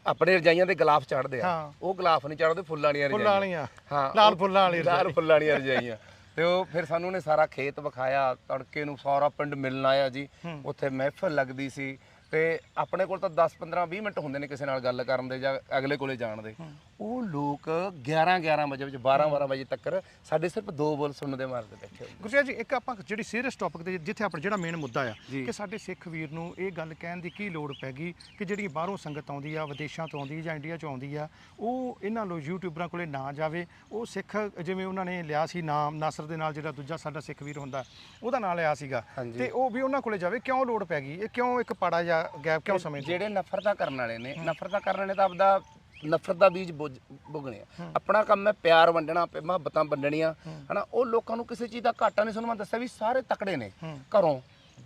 ਆਪਣੇ ਰਜਾਈਆਂ ਦੇ ਗਲਾਫ ਚੜਦੇ ਆ। ਹਾਂ। ਉਹ ਗਲਾਫ ਨਹੀਂ ਚੜਦੇ ਫੁੱਲਾਂ ਵਾਲੀਆਂ ਫੁੱਲਾਂ ਵਾਲੀਆਂ। ਹਾਂ ਲਾਲ ਉਹ- ਫੁੱਲਾਂ ਵਾਲੀ ਲਾਲ ਰਜਾਈ। ਫੁੱਲਾਂ ਵਾਲੀਆਂ ਰਜਾਈਆਂ। ਤੇ ਉਹ ਫਿਰ ਸਾਨੂੰ ਉਹਨੇ ਸਾਰਾ ਖੇਤ ਵਿਖਾਇਆ ਤੜਕੇ ਨੂੰ ਸਾਰਾ ਪਿੰਡ ਮਿਲਣ ਆਇਆ ਜੀ। ਉੱਥੇ ਮਹਿਫਲ ਲੱਗਦੀ ਸੀ ਤੇ ਆਪਣੇ ਕੋਲ ਤਾਂ 10 15 20 ਮਿੰਟ ਹੁੰਦੇ ਨੇ ਕਿਸੇ ਨਾਲ ਗੱਲ ਕਰਨ ਦੇ ਜਾਂ ਅਗਲੇ ਕੋਲੇ ਜਾਣ ਦੇ। ਉਹ ਲੋਕ 11 11 ਵਜੇ ਵਿੱਚ 12 12 ਵਜੇ ਤੱਕ ਸਾਡੇ ਸਿਰਫ ਦੋ ਬੋਲ ਸੁਣਨ ਦੇ ਮਾਰਦੇ ਬੈਠੇ ਹੁੰਦੇ ਗੁਰਜੀਤ ਜੀ ਇੱਕ ਆਪਾਂ ਜਿਹੜੀ ਸੀਰੀਅਸ ਟੌਪਿਕ ਤੇ ਜਿੱਥੇ ਆਪਣਾ ਜਿਹੜਾ ਮੇਨ ਮੁੱਦਾ ਆ। ਕਿ ਸਾਡੇ ਸਿੱਖ ਵੀਰ ਨੂੰ ਇਹ ਗੱਲ ਕਹਿਣ ਦੀ ਕੀ ਲੋੜ ਪੈ ਗਈ ਕਿ ਜਿਹੜੀ ਬਾਹਰੋਂ ਸੰਗਤ ਆਉਂਦੀ ਆ ਵਿਦੇਸ਼ਾਂ ਤੋਂ ਆਉਂਦੀ ਜਾਂ ਇੰਡੀਆ ਚੋਂ ਆਉਂਦੀ ਆ ਉਹ ਇਹਨਾਂ ਲੋ ਯੂਟਿਊਬਰਾਂ ਕੋਲੇ ਨਾ ਜਾਵੇ। ਉਹ ਸਿੱਖ ਜਿਵੇਂ ਉਹਨਾਂ ਨੇ ਲਿਆ ਸੀ ਨਾਮ ਨਾਸਰ ਦੇ ਨਾਲ ਜਿਹੜਾ ਦੂਜਾ ਸਾਡਾ ਸਿੱਖ ਵੀਰ ਹੁੰਦਾ ਉਹਦਾ ਨਾਂ ਲਿਆ ਸੀਗਾ। ਤੇ ਉਹ ਵੀ ਉਹਨਾਂ ਕੋਲੇ ਜਾਵੇ ਕਿਉਂ ਲੋੜ ਪੈ ਗਈ? ਇਹ ਕਿਉਂ ਇੱਕ ਪਾੜਾ ਜਾਂ ਗੈਪ ਕਿਉਂ ਸਮਝਦੇ? ਜਿਹੜੇ ਨਫ਼ਰਤਾਂ ਕਰਨ ਵਾਲੇ ਨੇ ਨਫ਼ਰਤਾਂ ਕਰਨ ਵਾਲੇ ਤਾਂ ਆਪਦਾ ਨਫ਼ਰਤ ਦਾ ਬੀਜ ਬੁਗਣੇ ਆ। ਆਪਣਾ ਕੰਮ ਹੈ ਪਿਆਰ ਵੰਡਣਾ ਮੁਹੱਬਤਾਂ ਵੰਡਣੀਆਂ ਹਨਾ? ਉਹ ਲੋਕਾਂ ਨੂੰ ਕਿਸੇ ਚੀਜ਼ ਦਾ ਘਾਟਾ ਨਹੀਂ। ਮੈਂ ਦੱਸਿਆ ਵੀ ਸਾਰੇ ਤਕੜੇ ਨੇ। ਘਰੋਂ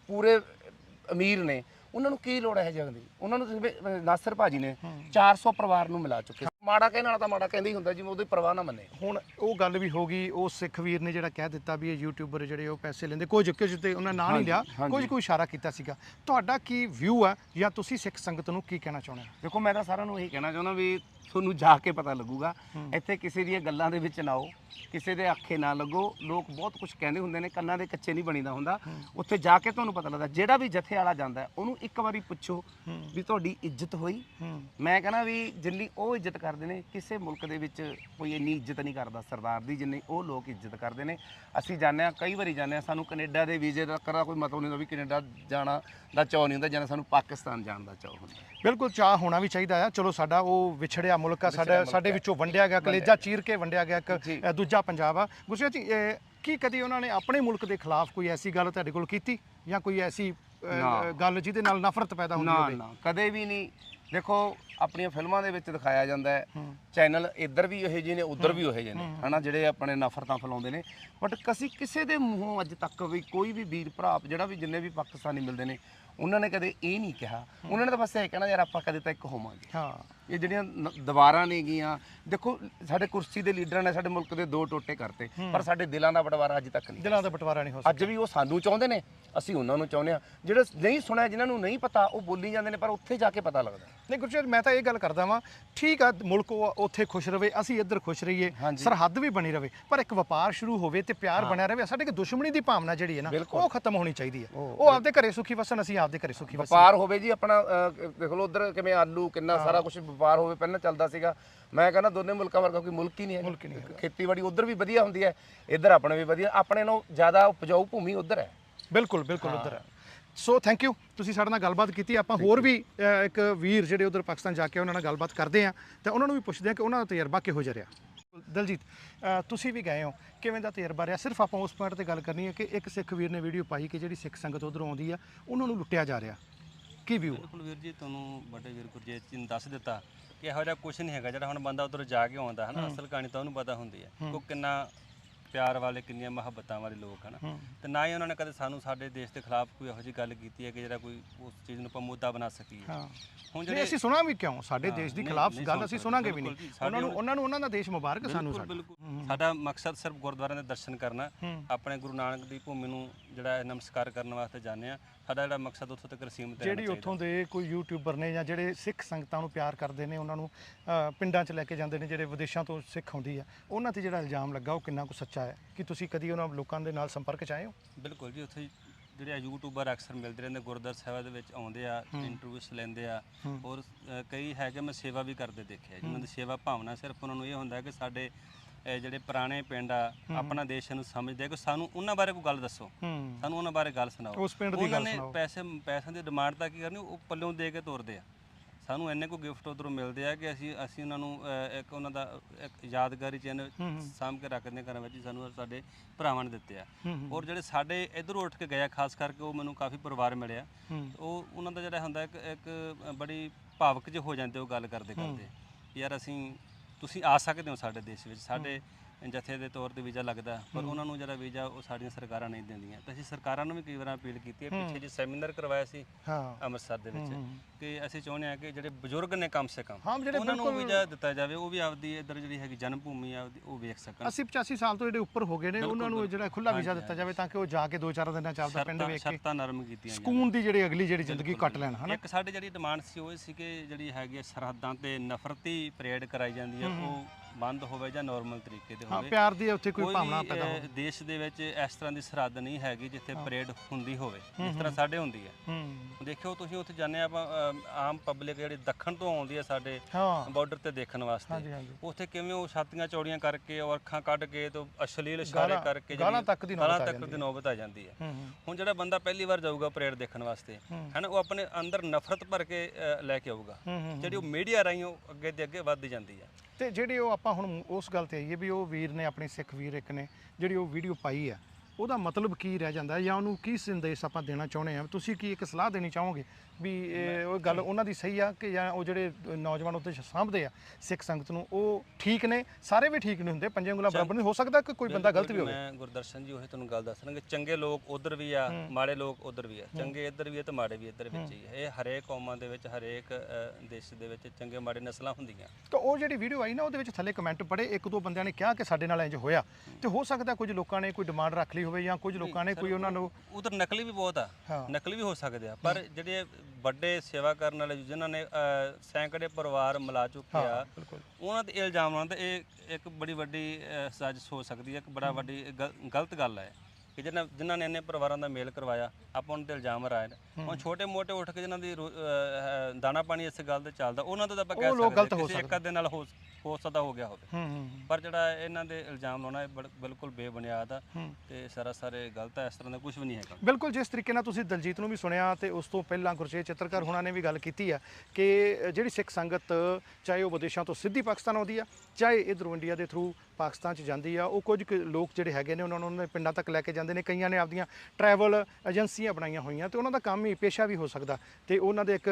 ਪੂਰੇ ਅਮੀਰ ਨੇ। ਉਹਨਾਂ ਨੂੰ ਕੀ ਲੋੜ ਹੈ ਜਗ ਦੀ? ਉਹਨਾਂ ਨੂੰ ਨਾਸਰ ਭਾਜੀ ਨੇ 400 ਪਰਿਵਾਰ ਨੂੰ ਮਿਲਾ ਚੁੱਕੇ ਮਾੜਾ ਕਹਿਣ ਵਾਲਾ ਤਾਂ ਮਾੜਾ ਕਹਿੰਦਾ ਹੀ ਹੁੰਦਾ ਜਿਵੇਂ ਉਹਦੀ ਪਰਵਾਹ ਨਾ ਮੰਨੇ। ਹੁਣ ਉਹ ਗੱਲ ਵੀ ਹੋ ਗਈ ਉਹ ਸਿੱਖ ਵੀਰ ਨੇ ਜਿਹੜਾ ਕਹਿ ਦਿੱਤਾ ਵੀ ਇਹ ਯੂਟਿਊਬਰ ਜਿਹੜੇ ਉਹ ਪੈਸੇ ਲੈਂਦੇ ਕੁਝ ਕੁਝ ਤੇ ਉਹਨਾਂ ਨਾਂ ਨਹੀਂ ਲਿਆ। ਕੁਝ ਕੋਈ ਇਸ਼ਾਰਾ ਕੀਤਾ ਸੀਗਾ। ਤੁਹਾਡਾ ਕੀ ਵਿਊ ਆ ਜਾਂ ਤੁਸੀਂ ਸਿੱਖ ਸੰਗਤ ਨੂੰ ਕੀ ਕਹਿਣਾ ਚਾਹੁੰਦੇ ਹੋ? ਦੇਖੋ ਮੈਂ ਤਾਂ ਸਾਰਿਆਂ ਨੂੰ ਇਹੀ ਕਹਿਣਾ ਚਾਹੁੰਦਾ ਵੀ ਤੁਹਾਨੂੰ ਜਾ ਕੇ ਪਤਾ ਲੱਗੂਗਾ। ਇੱਥੇ ਕਿਸੇ ਦੀਆਂ ਗੱਲਾਂ ਦੇ ਵਿੱਚ ਨਾ ਆਓ। ਕਿਸੇ ਦੇ ਆਖੇ ਨਾ ਲੱਗੋ। ਲੋਕ ਬਹੁਤ ਕੁਝ ਕਹਿੰਦੇ ਹੁੰਦੇ ਨੇ ਕੰਨਾਂ ਦੇ ਕੱਚੇ ਨਹੀਂ ਬਣੀਦਾ ਹੁੰਦਾ। ਉੱਥੇ ਜਾ ਕੇ ਤੁਹਾਨੂੰ ਪਤਾ ਲੱਗਦਾ ਜਿਹੜਾ ਵੀ ਜਥੇ ਵਾਲਾ ਜਾਂਦਾ ਉਹਨੂੰ ਇੱਕ ਵਾਰੀ ਪੁੱਛੋ ਵੀ ਤੁਹਾਡੀ ਇੱਜ਼ਤ ਹੋਈ। ਮੈਂ ਕਹਿੰਦਾ ਵੀ ਜਿੰਨੀ ਉਹ ਇੱਜ਼ਤ ਕਰਦੇ ਨੇ ਕਿਸੇ ਮੁਲਕ ਦੇ ਵਿੱਚ ਕੋਈ ਇੰਨੀ ਇੱਜ਼ਤ ਨਹੀਂ ਕਰਦਾ ਸਰਦਾਰ ਦੀ ਜਿੰਨੀ ਉਹ ਲੋਕ ਇੱਜ਼ਤ ਕਰਦੇ ਨੇ। ਅਸੀਂ ਜਾਂਦੇ ਹਾਂ ਕਈ ਵਾਰੀ ਜਾਂਦੇ ਹਾਂ ਸਾਨੂੰ ਕੈਨੇਡਾ ਦੇ ਵੀਜ਼ੇ ਦਾ ਕਰਾ ਕੋਈ ਮਤਲਬ ਨਹੀਂ ਹੁੰਦਾ ਵੀ ਕੈਨੇਡਾ ਜਾਣਾ ਦਾ ਚਾਅ ਨਹੀਂ ਹੁੰਦਾ ਜਾਂ ਸਾਨੂੰ ਪਾਕਿਸਤਾਨ ਜਾਣ ਦਾ ਚਾਅ ਹੁੰਦਾ। ਬਿਲਕੁਲ ਚਾਹ ਹੋਣਾ ਵੀ ਚਾਹੀਦਾ ਆ। ਚਲੋ ਸਾਡਾ ਉਹ ਵਿਛੜਿਆ ਮੁਲਕ ਆ ਸਾਡਾ ਸਾਡੇ। ਵਿੱਚੋਂ ਵੰਡਿਆ ਗਿਆ ਕਲੇਜਾ ਚੀਰ ਕੇ ਵੰਡਿਆ ਗਿਆ ਇੱਕ ਦੂਜਾ ਪੰਜਾਬ ਆ। ਗੁਰਸ਼ੇਤ ਜੀ ਕੀ ਕਦੀ ਉਹਨਾਂ ਨੇ ਆਪਣੇ ਮੁਲਕ ਦੇ ਖਿਲਾਫ ਕੋਈ ਐਸੀ ਗੱਲ ਤੁਹਾਡੇ ਕੋਲ ਕੀਤੀ? ਜਾਂ ਕੋਈ ਐਸੀ ਨਾ। ਗੱਲ ਜਿਹਦੇ ਨਾਲ ਨਫ਼ਰਤ ਪੈਦਾ ਹੁੰਦੀ ਨਾ ਹੋਵੇ? ਨਾ। ਕਦੇ ਵੀ ਨਹੀਂ। ਦੇਖੋ ਆਪਣੀਆਂ ਫਿਲਮਾਂ ਦੇ ਵਿੱਚ ਦਿਖਾਇਆ ਜਾਂਦਾ ਹੈ। ਚੈਨਲ ਇੱਧਰ ਵੀ ਇਹੋ ਜਿਹੇ ਨੇ ਉੱਧਰ ਵੀ ਉਹੋ ਜਿਹੇ ਨੇ। ਹਨਾ ਜਿਹੜੇ ਆਪਣੇ ਨਫ਼ਰਤਾਂ ਫੈਲਾਉਂਦੇ ਨੇ। ਬਟ ਕਸੀ ਕਿਸੇ ਦੇ ਮੂੰਹੋਂ ਅੱਜ ਤੱਕ ਵੀ ਕੋਈ ਵੀ ਵੀਰ ਭਰਾ ਜਿਹੜਾ ਵੀ ਜਿੰਨੇ ਵੀ ਪਾਕਿਸਤਾਨੀ ਮਿਲਦੇ ਨੇ ਉਹਨਾਂ ਨੇ ਕਦੇ ਇਹ ਨਹੀਂ ਕਿਹਾ। ਉਹਨਾਂ ਨੇ ਤਾਂ ਬਸ ਇਹ ਕਹਿਣਾ ਯਾਰ ਆਪਾਂ ਕਦੇ ਤਾਂ ਇੱਕ ਹੋਵਾਂਗੇ। ਹਾਂ। ਇਹ ਜਿਹੜੀਆਂ ਨ- ਦੀਵਾਰਾਂ ਨੇ ਗੀਆਂ ਦੇਖੋ ਸਾਡੇ ਕੁਰਸੀ ਦੇ ਲੀਡਰਾਂ ਨੇ ਸਾਡੇ ਮੁਲਕ ਦੇ ਦੋ ਟੋਟੇ ਕਰਤੇ ਪਰ ਸਾਡੇ ਦਿਲਾਂ ਦਾ ਬਟਵਾਰਾ ਅੱਜ ਤੱਕ ਨਹੀਂ। ਦਿਲਾਂ ਦਾ ਬਟਵਾਰਾ ਨਹੀਂ ਹੋ ਅੱਜ ਵੀ ਉਹ ਸਾਨੂੰ ਚਾਹੁੰਦੇ ਨੇ ਅਸੀਂ ਉਹਨਾਂ ਨੂੰ ਚਾਹੁੰਦੇ ਆ ਜਿਹੜੇ ਨਹੀਂ ਸੁਣਿਆ ਜਿਨ੍ਹਾਂ ਨੂੰ ਨਹੀਂ ਪਤਾ ਉਹ ਬੋਲੀ ਜਾਂਦੇ ਨੇ ਪਰ ਉੱਥੇ ਜਾ ਕੇ ਪਤਾ ਲੱਗਦਾ। ਨਹੀਂ ਗੁਰਜੀਤ ਮੈਂ ਤਾਂ ਇਹ ਗੱਲ ਕਰਦਾ ਵਾਂ ਠੀਕ ਆ ਮੁਲਕ ਉਹ ਉੱਥੇ ਖੁਸ਼ ਰਵੇ ਅਸੀਂ ਇੱਧਰ ਖੁਸ਼ ਰਹੀਏ। ਸਰਹੱਦ ਵੀ ਬਣੀ ਰਵੇ ਪਰ ਇੱਕ ਵਪਾਰ ਸ਼ੁਰੂ ਹੋਵੇ ਤੇ ਪਿਆਰ ਬਣਿਆ ਰਵੇ ਸਾਡੇ ਕਿ ਦੁਸ਼ਮਣੀ ਦੀ ਭਾਵਨਾ ਜਿਹੜੀ ਹੈ ਨਾ। ਉਹ ਖਤਮ ਹੋਣੀ ਚਾਹੀਦੀ ਹੈ। ਉਹ- ਆਪਦੇ ਘਰੇ ਸੁਖੀ ਵਸਣ ਅਸੀਂ ਆਪਦੇ ਘਰੇ ਸੁਖੀ ਵਸਣ। ਵਪਾਰ ਹੋਵੇ ਜੀ ਆਪਣਾ ਅਹ, ਦੇਖ ਲਓ ਉਧਰ ਕਿਵੇਂ ਆਲੂ ਕਿੰਨਾ ਸਾਰਾ ਕੁਝ ਵਪਾਰ ਹੋਵੇ ਪਹਿਲਾਂ ਚੱਲਦਾ ਸੀਗਾ ਮੈਂ ਕਹਿੰਦਾ ਦੋਨੇ ਮੁਲਕਾਂ ਵਰਗਾ ਕੋਈ ਮੁਲਕ ਹੀ ਨਹੀਂ ਹੈ। ਮੁਲਕ ਹੀ ਨਹੀਂ ਖੇਤੀਬਾੜੀ ਉਧਰ ਵੀ ਵਧੀਆ ਹੁੰਦੀ ਹੈ ਇੱਧਰ ਆਪਣੇ ਵੀ ਵਧੀਆ ਆਪਣੇ ਨਾਲੋਂ ਜ਼ਿਆਦਾ ਉਪਜਾਊ ਭੂਮੀ ਉਧਰ ਹੈ। ਬਿਲਕੁਲ ਬਿਲਕੁਲ ਉਧਰ ਹੈ। ਸੋ ਥੈਂਕ ਯੂ ਤੁਸੀਂ ਸਾਡੇ ਨਾਲ ਗੱਲਬਾਤ ਕੀਤੀ ਆਪਾਂ ਹੋਰ ਵੀ ਅ, ਇੱਕ ਵੀਰ ਜਿਹੜੇ ਉਧਰ ਪਾਕਿਸਤਾਨ ਜਾ ਕੇ ਉਹਨਾਂ ਨਾਲ ਗੱਲਬਾਤ ਕਰਦੇ ਆ ਤੇ ਉਹਨਾਂ ਨੂੰ ਵੀ ਪੁੱਛਦੇ ਆ ਕਿ ਉਹਨਾਂ ਦਾ ਤਜਰਬਾ ਕਿਹੋ ਜਿਹਾ ਰਿਹਾ। ਦਲਜੀਤ ਅ, ਤੁਸੀਂ ਵੀ ਗਏ ਹੋ। ਕਿਵੇਂ ਦਾ ਤਜਰਬਾ ਰਿਹਾ? ਸਿਰਫ ਆਪਾਂ ਉਸ ਪੁਆਇੰਟ ਤੇ ਗੱਲ ਕਰਨੀ ਹੈ ਕਿ ਇੱਕ ਸਿੱਖ ਵੀਰ ਨੇ ਵੀਡੀਓ ਪਾਈ ਕਿ ਜਿਹੜੀ ਸਿੱਖ ਸੰਗਤ ਉਧਰੋਂ ਆਉਂਦੀ ਆ ਉਹਨਾਂ ਨੂੰ ਲੁੱਟਿਆ ਜਾ ਰਿਹਾ। ਕੀ ਵਿਊ ਬਿਲਕੁਲ ਵੀਰ ਜੀ ਤੁਹਾਨੂੰ ਵੱਡੇ ਵੀਰ ਗੁਰਜੀਤ ਜੀ ਨੇ ਦੱਸ ਦਿੱਤਾ ਕਿ ਇਹੋ ਜਿਹਾ ਕੁਝ ਨਹੀਂ ਹੈਗਾ ਜਿਹੜਾ ਹੁਣ ਬੰਦਾ ਉਧਰ ਜਾ ਕੇ ਆਉਂਦਾ ਹੈ। ਨਾ ਅਸਲ ਕਹਾਣੀ ਤਾਂ ਉਹਨੂੰ ਪਤਾ ਹੁੰਦੀ ਹੈ ਕਿ ਉਹ ਕਿੰਨਾ ਪਿਆਰ ਵਾਲੇ ਕਿੰਨੀਆਂ ਮੁਹੱਬਤਾਂ ਵਾਲੇ ਲੋਕ ਹਨ? ਤੇ ਨਾ ਹੀ ਉਹਨਾਂ ਨੇ ਕਦੇ ਸਾਨੂੰ ਸਾਡੇ ਦੇਸ਼ ਦੇ ਖਿਲਾਫ ਕੋਈ ਇਹੋ ਜਿਹੀ ਗੱਲ ਕੀਤੀ ਹੈ ਕਿ ਜਿਹੜਾ ਕੋਈ ਉਸ ਚੀਜ਼ ਨੂੰ ਆਪਾਂ ਮੁੱਦਾ ਬਣਾ ਸਕੀਏ। ਹਾਂ। ਹੁਣ ਜਿਹੜੇ ਅਸੀਂ ਸੁਣਾ ਵੀ ਕਿਉਂ? ਸਾਡੇ ਦੇਸ਼ ਦੀ ਖਿਲਾਫ ਗੱਲ ਅਸੀਂ ਸੁਣਾਂਗੇ ਵੀ ਨਹੀਂ। ਉਹਨਾਂ ਨੂੰ ਉਹ- ਉਹਨਾਂ ਨੂੰ ਉਹਨਾਂ ਦਾ ਦੇਸ਼ ਮੁਬਾਰਕ ਸਾਨੂੰ ਸਾਡਾ। ਮਕਸਦ ਸਿਰਫ ਗੁਰਦੁਆਰਿਆਂ ਦੇ ਦਰਸ਼ਨ ਕਰਨਾ। ਆਪਣੇ ਗੁਰੂ ਨਾਨਕ ਦੀ ਭੂਮੀ ਨੂੰ ਜਿਹੜਾ ਨਮਸਕਾਰ ਕਰਨ ਵਾਸਤੇ ਜਾਂਦੇ ਆ ਸਾਡਾ ਜਿਹੜਾ ਮਕਸਦ ਉੱਥੋਂ ਤੱਕ ਸੀਮਿਤ ਰਹਿਣਾ ਜਿਹੜੀ। ਉੱਥੋਂ ਦੇ ਕੋਈ ਯੂਟਿਊਬਰ ਨੇ ਜਾਂ ਜਿਹੜੇ ਸਿੱਖ ਸੰਗਤਾਂ ਨੂੰ ਪਿਆਰ ਕਰਦੇ ਨੇ ਉਹਨਾਂ ਨੂੰ ਪਿੰਡਾਂ 'ਚ ਲੈ ਕੇ ਜਾਂਦੇ ਨੇ ਜਿਹੜੇ ਵਿਦੇਸ਼ਾਂ ਤੋਂ ਸਿੱਖ ਆਉਂਦੀ ਆ ਉਹਨਾਂ ਤੇ ਜਿਹੜਾ ਇਲਜ਼ਾਮ ਲੱਗਾ ਉਹ ਕਿੰਨਾ ਕੁ ਸੱਚਾ ਹੈ? ਕਿ ਤੁਸੀਂ ਕਦੀ ਉਹਨਾਂ ਲੋਕਾਂ ਦੇ ਨਾਲ ਸੰਪਰਕ 'ਚ ਆਏ ਹੋ? ਬਿਲਕੁਲ ਜੀ ਉੱਥੇ ਜਿਹੜੇ ਯੂਟਿਊਬਰ ਅਕਸਰ ਮਿਲਦੇ ਰਹਿੰਦੇ ਗੁਰਦੁਆਰਾ ਸਾਹਿਬ ਦੇ ਵਿੱਚ ਆਉਂਦੇ ਆ ਇੰਟਰਵਿਊਸ ਲੈਂਦੇ ਆ। ਔਰ ਕਈ ਹੈਗੇ ਮੈਂ ਸੇਵਾ ਵੀ ਕਰਦੇ ਦੇਖਿਆ ਜਿਨ੍ਹਾਂ ਦੀ ਸੇਵਾ ਭਾਵਨਾ ਸਿਰਫ ਉਹਨਾਂ ਨੂੰ ਇਹ ਹੁੰਦਾ ਕਿ ਸਾਡੇ ਜਿਹੜੇ ਪੁਰਾਣੇ ਪਿੰਡ ਆ ਆਪਣਾ ਦੇਸ਼ ਨੂੰ ਸਮਝਦੇ ਕਿ ਸਾਨੂੰ ਉਹਨਾਂ ਬਾਰੇ ਕੋਈ ਗੱਲ ਦੱਸੋ। ਹੂੰ। ਸਾਨੂੰ ਉਹਨਾਂ ਬਾਰੇ ਗੱਲ ਸੁਣਾਓ। ਉਸ ਪਿੰਡ ਦੀ ਉਹਨਾਂ ਗੱਲ ਨੇ ਸੁਣਾਓ। ਪੈਸੇ ਪੈਸਿਆਂ ਦੀ ਡਿਮਾਂਡ ਤਾਂ ਕੀ ਕਰਨੀ ਉਹ ਪੱਲਿਓਂ ਦੇ ਕੇ ਤੋਰਦੇ ਆ। ਸਾਨੂੰ ਇੰਨੇ ਕੋ ਗਿਫਟ ਉਧਰੋਂ ਮਿਲਦੇ ਆ ਕਿ ਅਸੀਂ ਅਸੀਂ ਉਹਨਾਂ ਨੂੰ ਇੱਕ ਉਹਨਾਂ ਦਾ ਇੱਕ ਯਾਦਗਾਰੀ ਚਿੰਨ੍ਹ ਸਾਂਭ ਕੇ ਰੱਖਦੇ ਘਰਾਂ ਵਿੱਚ ਹੀ ਸਾਨੂੰ ਸਾਡੇ ਭਰਾਵਾਂ ਨੇ ਦਿੱਤੇ ਆ। ਔਰ ਜਿਹੜੇ ਸਾਡੇ ਇਧਰੋਂ ਉੱਠ ਕੇ ਗਏ ਆ ਖਾਸ ਕਰਕੇ ਉਹ ਮੈਨੂੰ ਕਾਫੀ ਪਰਿਵਾਰ ਮਿਲਿਆ। ਉਹ ਉਹਨਾਂ ਦਾ ਜਿਹੜਾ ਹੁੰਦਾ ਇੱਕ ਇੱਕ ਬੜੀ ਭਾਵਕ ਜਿਹੇ ਹੋ ਜਾਂਦੇ ਉਹ ਗੱਲ ਕਰਦੇ ਕਰਦੇ ਯਾਰ ਅਸੀਂ ਤੁਸੀਂ ਆ ਸਕਦੇ ਹੋ ਸਾਡੇ ਦੇਸ਼ ਵਿੱਚ। ਸਾਡੇ ਜਥੇ ਦੇ ਤੌਰ ਤੇ ਵੀਜ਼ਾ ਲੱਗਦਾ ਪਰ ਉਹਨਾਂ ਨੂੰ ਜਿਹੜਾ ਵੀਜ਼ਾ ਉਹ ਸਾਡੀਆਂ ਸਰਕਾਰਾਂ ਨਹੀਂ ਦਿੰਦੀਆਂ। ਤਾਂ ਅਸੀਂ ਸਰਕਾਰਾਂ ਨੂੰ ਵੀ ਕਈ ਵਾਰ ਅਪੀਲ ਕੀਤੀ ਹੈ ਪਿੱਛੇ ਜੇ ਸੈਮੀਨਾਰ ਕਰਵਾਇਆ ਸੀ ਹਾਂ। ਅੰਮ੍ਰਿਤਸਰ ਦੇ ਵਿੱਚ। ਕਿ ਅਸੀਂ ਚਾਹੁੰਦੇ ਹਾਂ ਕਿ ਜਿਹੜੇ ਬਜ਼ੁਰਗ ਨੇ ਕਮ ਸੇ ਕਮ ਉਹਨਾਂ ਨੂੰ ਵੀਜ਼ਾ ਦਿੱਤਾ ਜਾਵੇ ਉਹ ਵੀ ਆਪਦੀ ਇੱਧਰ ਜਿਹੜੀ ਹੈਗੀ ਜਨਮ ਭੂਮੀ ਆ ਉਹ ਵੇਖ ਸਕਣ। 80 85 ਸਾਲ ਤੋਂ ਜਿਹੜੇ ਉੱਪਰ ਹੋ ਗਏ ਨੇ ਉਹਨਾਂ ਨੂੰ ਜਿਹੜਾ ਖੁੱਲਾ ਵੀਜ਼ਾ ਦਿੱਤਾ ਜਾਵੇ ਤਾਂ ਕਿ ਉਹ ਜਾ ਕੇ ਦੋ ਚਾਰ ਦਿਨਾਂ ਚ ਆਪਦਾ ਪਿੰਡ ਵੇਖ ਕੇ ਸ਼ਰਤਾਂ ਨਰਮ ਕੀਤੀਆਂ। ਸਕੂਨ ਦੀ ਜਿਹੜੀ ਅਗਲੀ ਜਿਹੜੀ ਜ਼ਿੰਦਗੀ ਕੱਟ ਲੈਣ ਹਨਾ? ਇੱਕ ਸਾਡੇ ਜਿਹੜੀ ਡਿਮਾਂਡ ਸੀ ਉਹ ਇਹ ਸੀ ਕਿ ਜਿਹੜੀ ਹੈਗੀ ਸਰਹੱਦਾਂ ਤੇ ਨਫ਼ਰਤੀ ਪਰੇਡ ਕਰਾਈ ਜਾਂਦੀ ਹੈ। ਉਹ ਬੰਦ ਹੋਵੇ ਜਾਂ ਨਾਰਮਲ ਤਰੀਕੇ ਤੇ ਹਾਂ ਹੋਵੇ ਪਿਆਰ ਦੀ ਉੱਥੇ ਕੋਈ ਭਾਵਨਾ ਪੈਦਾ ਅਹ, ਹੋਵੇ। ਦੇਸ਼ ਦੇ ਵਿੱਚ ਇਸ ਤਰ੍ਹਾਂ ਦੀ ਸਰਹੱਦ ਨਹੀਂ ਹੈਗੀ ਜਿੱਥੇ ਪਰੇਡ ਹੁੰਦੀ ਹੋਵੇ ਜਿਸ ਤਰ੍ਹਾਂ ਸਾਡੇ ਹੁੰਦੀ ਹੈ। ਹੂੰ। ਦੇਖਿਓ ਤੁਸੀਂ ਉੱਥੇ ਜਾਂਦੇ ਆਪਾਂ ਆਮ ਪਬਲਿਕ ਜਿਹੜੀ ਦੱਖਣ ਤੋਂ ਆਉਂਦੀ ਹੈ ਸਾਡੇ ਹਾਂ। ਬਾਰਡਰ ਤੇ ਦੇਖਣ ਵਾਸਤੇ। ਹਾਂਜੀ ਹਾਂਜੀ। ਉੱਥੇ ਕਿਵੇਂ ਉਹ ਛਾਤੀਆਂ ਚੌੜੀਆਂ ਕਰਕੇ ਔਰ ਅੱਖਾਂ ਕੱਢ ਕੇ ਤੇ ਅਸ਼ਲੀਲ ਇਸ਼ਾਰੇ ਗਾਲਾਂ- ਕਰਕੇ ਗਾਲਾਂ ਤੱਕ ਦੀ ਨੌਬਤ ਗਾਲਾਂ ਆ ਤੱਕ ਜਾਂਦੀ ਦੀ ਨੌਬਤ ਆ ਜਾਂਦੀ ਹੈ। ਹੂੰ ਹੂੰ। ਹੁਣ ਜਿਹੜਾ ਬੰਦਾ ਪਹਿਲੀ ਵਾਰ ਜਾਊਗਾ ਪਰੇਡ ਦੇਖਣ ਵਾਸਤੇ ਹੂੰ। ਹੈਨਾ ਉਹ ਆਪਣੇ ਅੰਦਰ ਨਫ਼ਰਤ ਭਰ ਕੇ ਲੈ ਕੇ ਆਊਗਾ। ਹੂੰ ਹੂੰ ਜਿਹੜੀ ਉਹ ਮੀਡੀਆ ਰਾਹੀਂ ਉਹ ਅੱਗੇ ਤੇ ਅੱਗੇ ਵੱਧਦੀ ਜਾਂਦੀ ਹੈ। ਤੇ ਜਿਹੜੇ ਉਹ ਆਪਾਂ ਹੁਣ ਉਸ ਗੱਲ ਤੇ ਆਈਏ ਵੀ ਉਹ ਵੀਰ ਨੇ, ਆਪਣੇ ਸਿੱਖ ਵੀਰ ਇੱਕ ਨੇ, ਜਿਹੜੀ ਉਹ ਵੀਡੀਓ ਪਾਈ ਹੈ ਉਹਦਾ ਮਤਲਬ ਕੀ ਰਹਿ ਜਾਂਦਾ ਜਾਂ ਉਹਨੂੰ ਕੀ ਸੰਦੇਸ਼ ਆਪਾਂ ਦੇਣਾ ਚਾਹੁੰਦੇ ਆ? ਤੁਸੀਂ ਕੀ ਇੱਕ ਸਲਾਹ ਦੇਣੀ ਚਾਹੋਗੇ? ਵੀ ਇਹ ਉਹ ਗੱਲ ਉਹਨਾਂ ਦੀ ਸਹੀ ਆ ਕਿ ਜਾਂ ਉਹ ਜਿਹੜੇ ਨੌਜਵਾਨ ਉੱਤੇ ਸਾਂਭਦੇ ਆ ਸਿੱਖ ਸੰਗਤ ਨੂੰ ਉਹ ਠੀਕ ਨੇ ਸਾਰੇ ਵੀ ਠੀਕ ਨਹੀਂ ਹੁੰਦੇ ਪੰਜੇ ਉਂਗਲਾਂ ਬਰਾਬਰ ਨਹੀਂ ਹੋ ਸਕਦਾ ਕਿ ਕੋਈ ਬੰਦਾ ਗਲਤ ਵੀ ਹੋਵੇ। ਮੈਂ ਗੁਰਦਰਸ਼ਨ ਜੀ ਉਹੀ ਤੁਹਾਨੂੰ ਗੱਲ ਦੱਸ ਰਿਹਾ ਕਿ ਚੰਗੇ ਲੋਕ ਉਧਰ ਵੀ ਆ ਮਾੜੇ ਲੋਕ ਉਧਰ ਵੀ ਆ ਚੰਗੇ ਇੱਧਰ ਵੀ ਆ ਤੇ ਮਾੜੇ ਵੀ ਇੱਧਰ ਵਿੱਚ ਹੀ ਇਹ ਹਰੇਕ ਕੌਮਾਂ ਦੇ ਵਿੱਚ ਹਰੇਕ ਦੇਸ਼ ਦੇ ਵਿੱਚ ਚੰਗੇ ਮਾੜੇ ਨਸਲਾਂ ਹੁੰਦੀਆਂ। ਤਾਂ ਉਹ ਜਿਹੜੀ ਵੀਡੀਓ ਆਈ ਨਾ ਉਹਦੇ ਵਿੱਚ ਥੱਲੇ ਕਮੈਂਟ ਪੜੇ ਇੱਕ ਦੋ ਬੰਦਿਆਂ ਨੇ ਕਿਹਾ ਕਿ ਸਾਡੇ ਨਾਲ ਇੰਜ ਹੋਇਆ। ਤੇ ਹੋ ਸਕਦਾ ਕੁਝ ਲੋਕਾਂ ਨੇ ਕੋਈ ਡਿਮਾਂਡ ਰੱਖ ਲਈ ਹੋਵੇ ਜਾਂ ਕੁਝ ਲੋਕਾਂ ਨੇ ਕੋਈ ਉਹਨਾਂ ਨੂੰ ਉਧਰ ਨਕਲੀ ਵੀ ਬਹੁਤ ਆ। ਨਕਲੀ ਵੀ ਹੋ ਸਕਦੇ ਆ ਪਰ ਜਿਹੜੇ ਵੱਡੇ ਸੇਵਾ ਕਰਨ ਵਾਲੇ ਜਿਨ੍ਹਾਂ ਨੇ ਸੈਂਕੜੇ ਪਰਿਵਾਰ ਮਿਲਾ ਚੁੱਕੇ ਆ ਬਿਲਕੁਲ। ਉਹਨਾਂ ਤੇ ਇਲਜ਼ਾਮ ਲਾਉਣ ਤੇ ਇਹ ਇੱਕ ਬੜੀ ਵੱਡੀ ਸਾਜ਼ਿਸ਼ ਹੋ ਸਕਦੀ ਹੈ ਇੱਕ ਬੜਾ ਵੱਡੀ ਗਲ- ਗਲਤ ਗੱਲ ਹੈ। ਕਿ ਜਿਹਨਾਂ ਜਿਨ੍ਹਾਂ ਨੇ ਇੰਨੇ ਪਰਿਵਾਰਾਂ ਦਾ ਮੇਲ ਕਰਵਾਇਆ ਆਪਾਂ ਉਹਨਾਂ ਤੇ ਇਲਜ਼ਾਮ ਨੇ। ਹੁਣ ਛੋਟੇ ਮੋਟੇ ਉੱਠ ਕੇ ਜਿਨ੍ਹਾਂ ਦੀ ਰੋ- ਅਹ, ਅਹ, ਦਾਣਾ ਪਾਣੀ ਇਸ ਗੱਲ ਤੇ ਚੱਲਦਾ ਉਹਨਾਂ ਤੋਂ ਤਾਂ ਆਪਾਂ ਕਹਿ ਉਹ ਲੋਕ ਸਕਦੇ ਗਲਤ ਹੋ ਕਿਸੇ ਇੱਕ ਅੱਧੇ ਨਾਲ ਹੋ ਹੋ ਸਕਦਾ ਹੋ ਗਿਆ ਹੋਵੇ। ਹੂੰ ਹੂੰ ਪਰ ਜਿਹੜਾ ਇਹਨਾਂ ਦੇ ਇਲਜ਼ਾਮ ਲਾਉਣਾ ਇਹ ਬੜ- ਬਿਲਕੁਲ ਬੇਬੁਨਿਆਦ ਆ ਹੂੰ। ਤੇ ਸਰਾਸਰ ਇਹ ਗਲਤ ਹੈ ਇਸ ਤਰ੍ਹਾਂ ਦਾ ਕੁਝ ਵੀ ਨਹੀਂ ਹੈਗਾ। ਬਿਲਕੁਲ ਜਿਸ ਤਰੀਕੇ ਨਾਲ ਤੁਸੀਂ ਦਲਜੀਤ ਨੂੰ ਵੀ ਸੁਣਿਆ ਤੇ ਉਸ ਤੋਂ ਪਹਿਲਾਂ ਗੁਰਜੀਤ ਚਿੱਤਰਕਾਰ ਹੁਣਾਂ ਨੇ ਵੀ ਗੱਲ ਕੀਤੀ ਆ ਕਿ ਜਿਹੜੀ ਸਿੱਖ ਸੰਗਤ ਚਾਹੇ ਉਹ ਵਿਦੇਸ਼ਾਂ ਤੋਂ ਸਿੱਧੀ ਪਾਕਿਸਤਾਨ ਆਉਂਦੀ ਆ ਚਾਹੇ ਇਧਰੋਂ ਇੰਡੀਆ ਦੇ ਥਰੂ ਪਾਕਿਸਤਾਨ ਚ ਜਾਂਦੀ ਆ ਉਹ ਕੁਝ ਕੁ ਲੋਕ ਜਿਹੜੇ ਹੈਗੇ ਨੇ ਉਹਨਾਂ ਨੂੰ ਉਹਨਾਂ ਦੇ ਪਿੰਡਾਂ ਤੱਕ ਲੈ ਕੇ ਜਾਂਦੇ ਨੇ ਨੇ, ਕਈਆਂ ਨੇ ਆਪਦੀਆਂ ਟਰੈਵਲ ਏਜੰਸੀਆਂ ਬਣਾਈਆਂ ਹੋਈਆਂ ਤੇ ਉਹਨਾਂ ਦਾ ਕੰਮ ਹੀ ਪੇਸ਼ਾ ਵੀ ਹੋ ਸਕਦਾ ਤੇ ਉਹਨਾਂ ਦੇ ਇੱਕ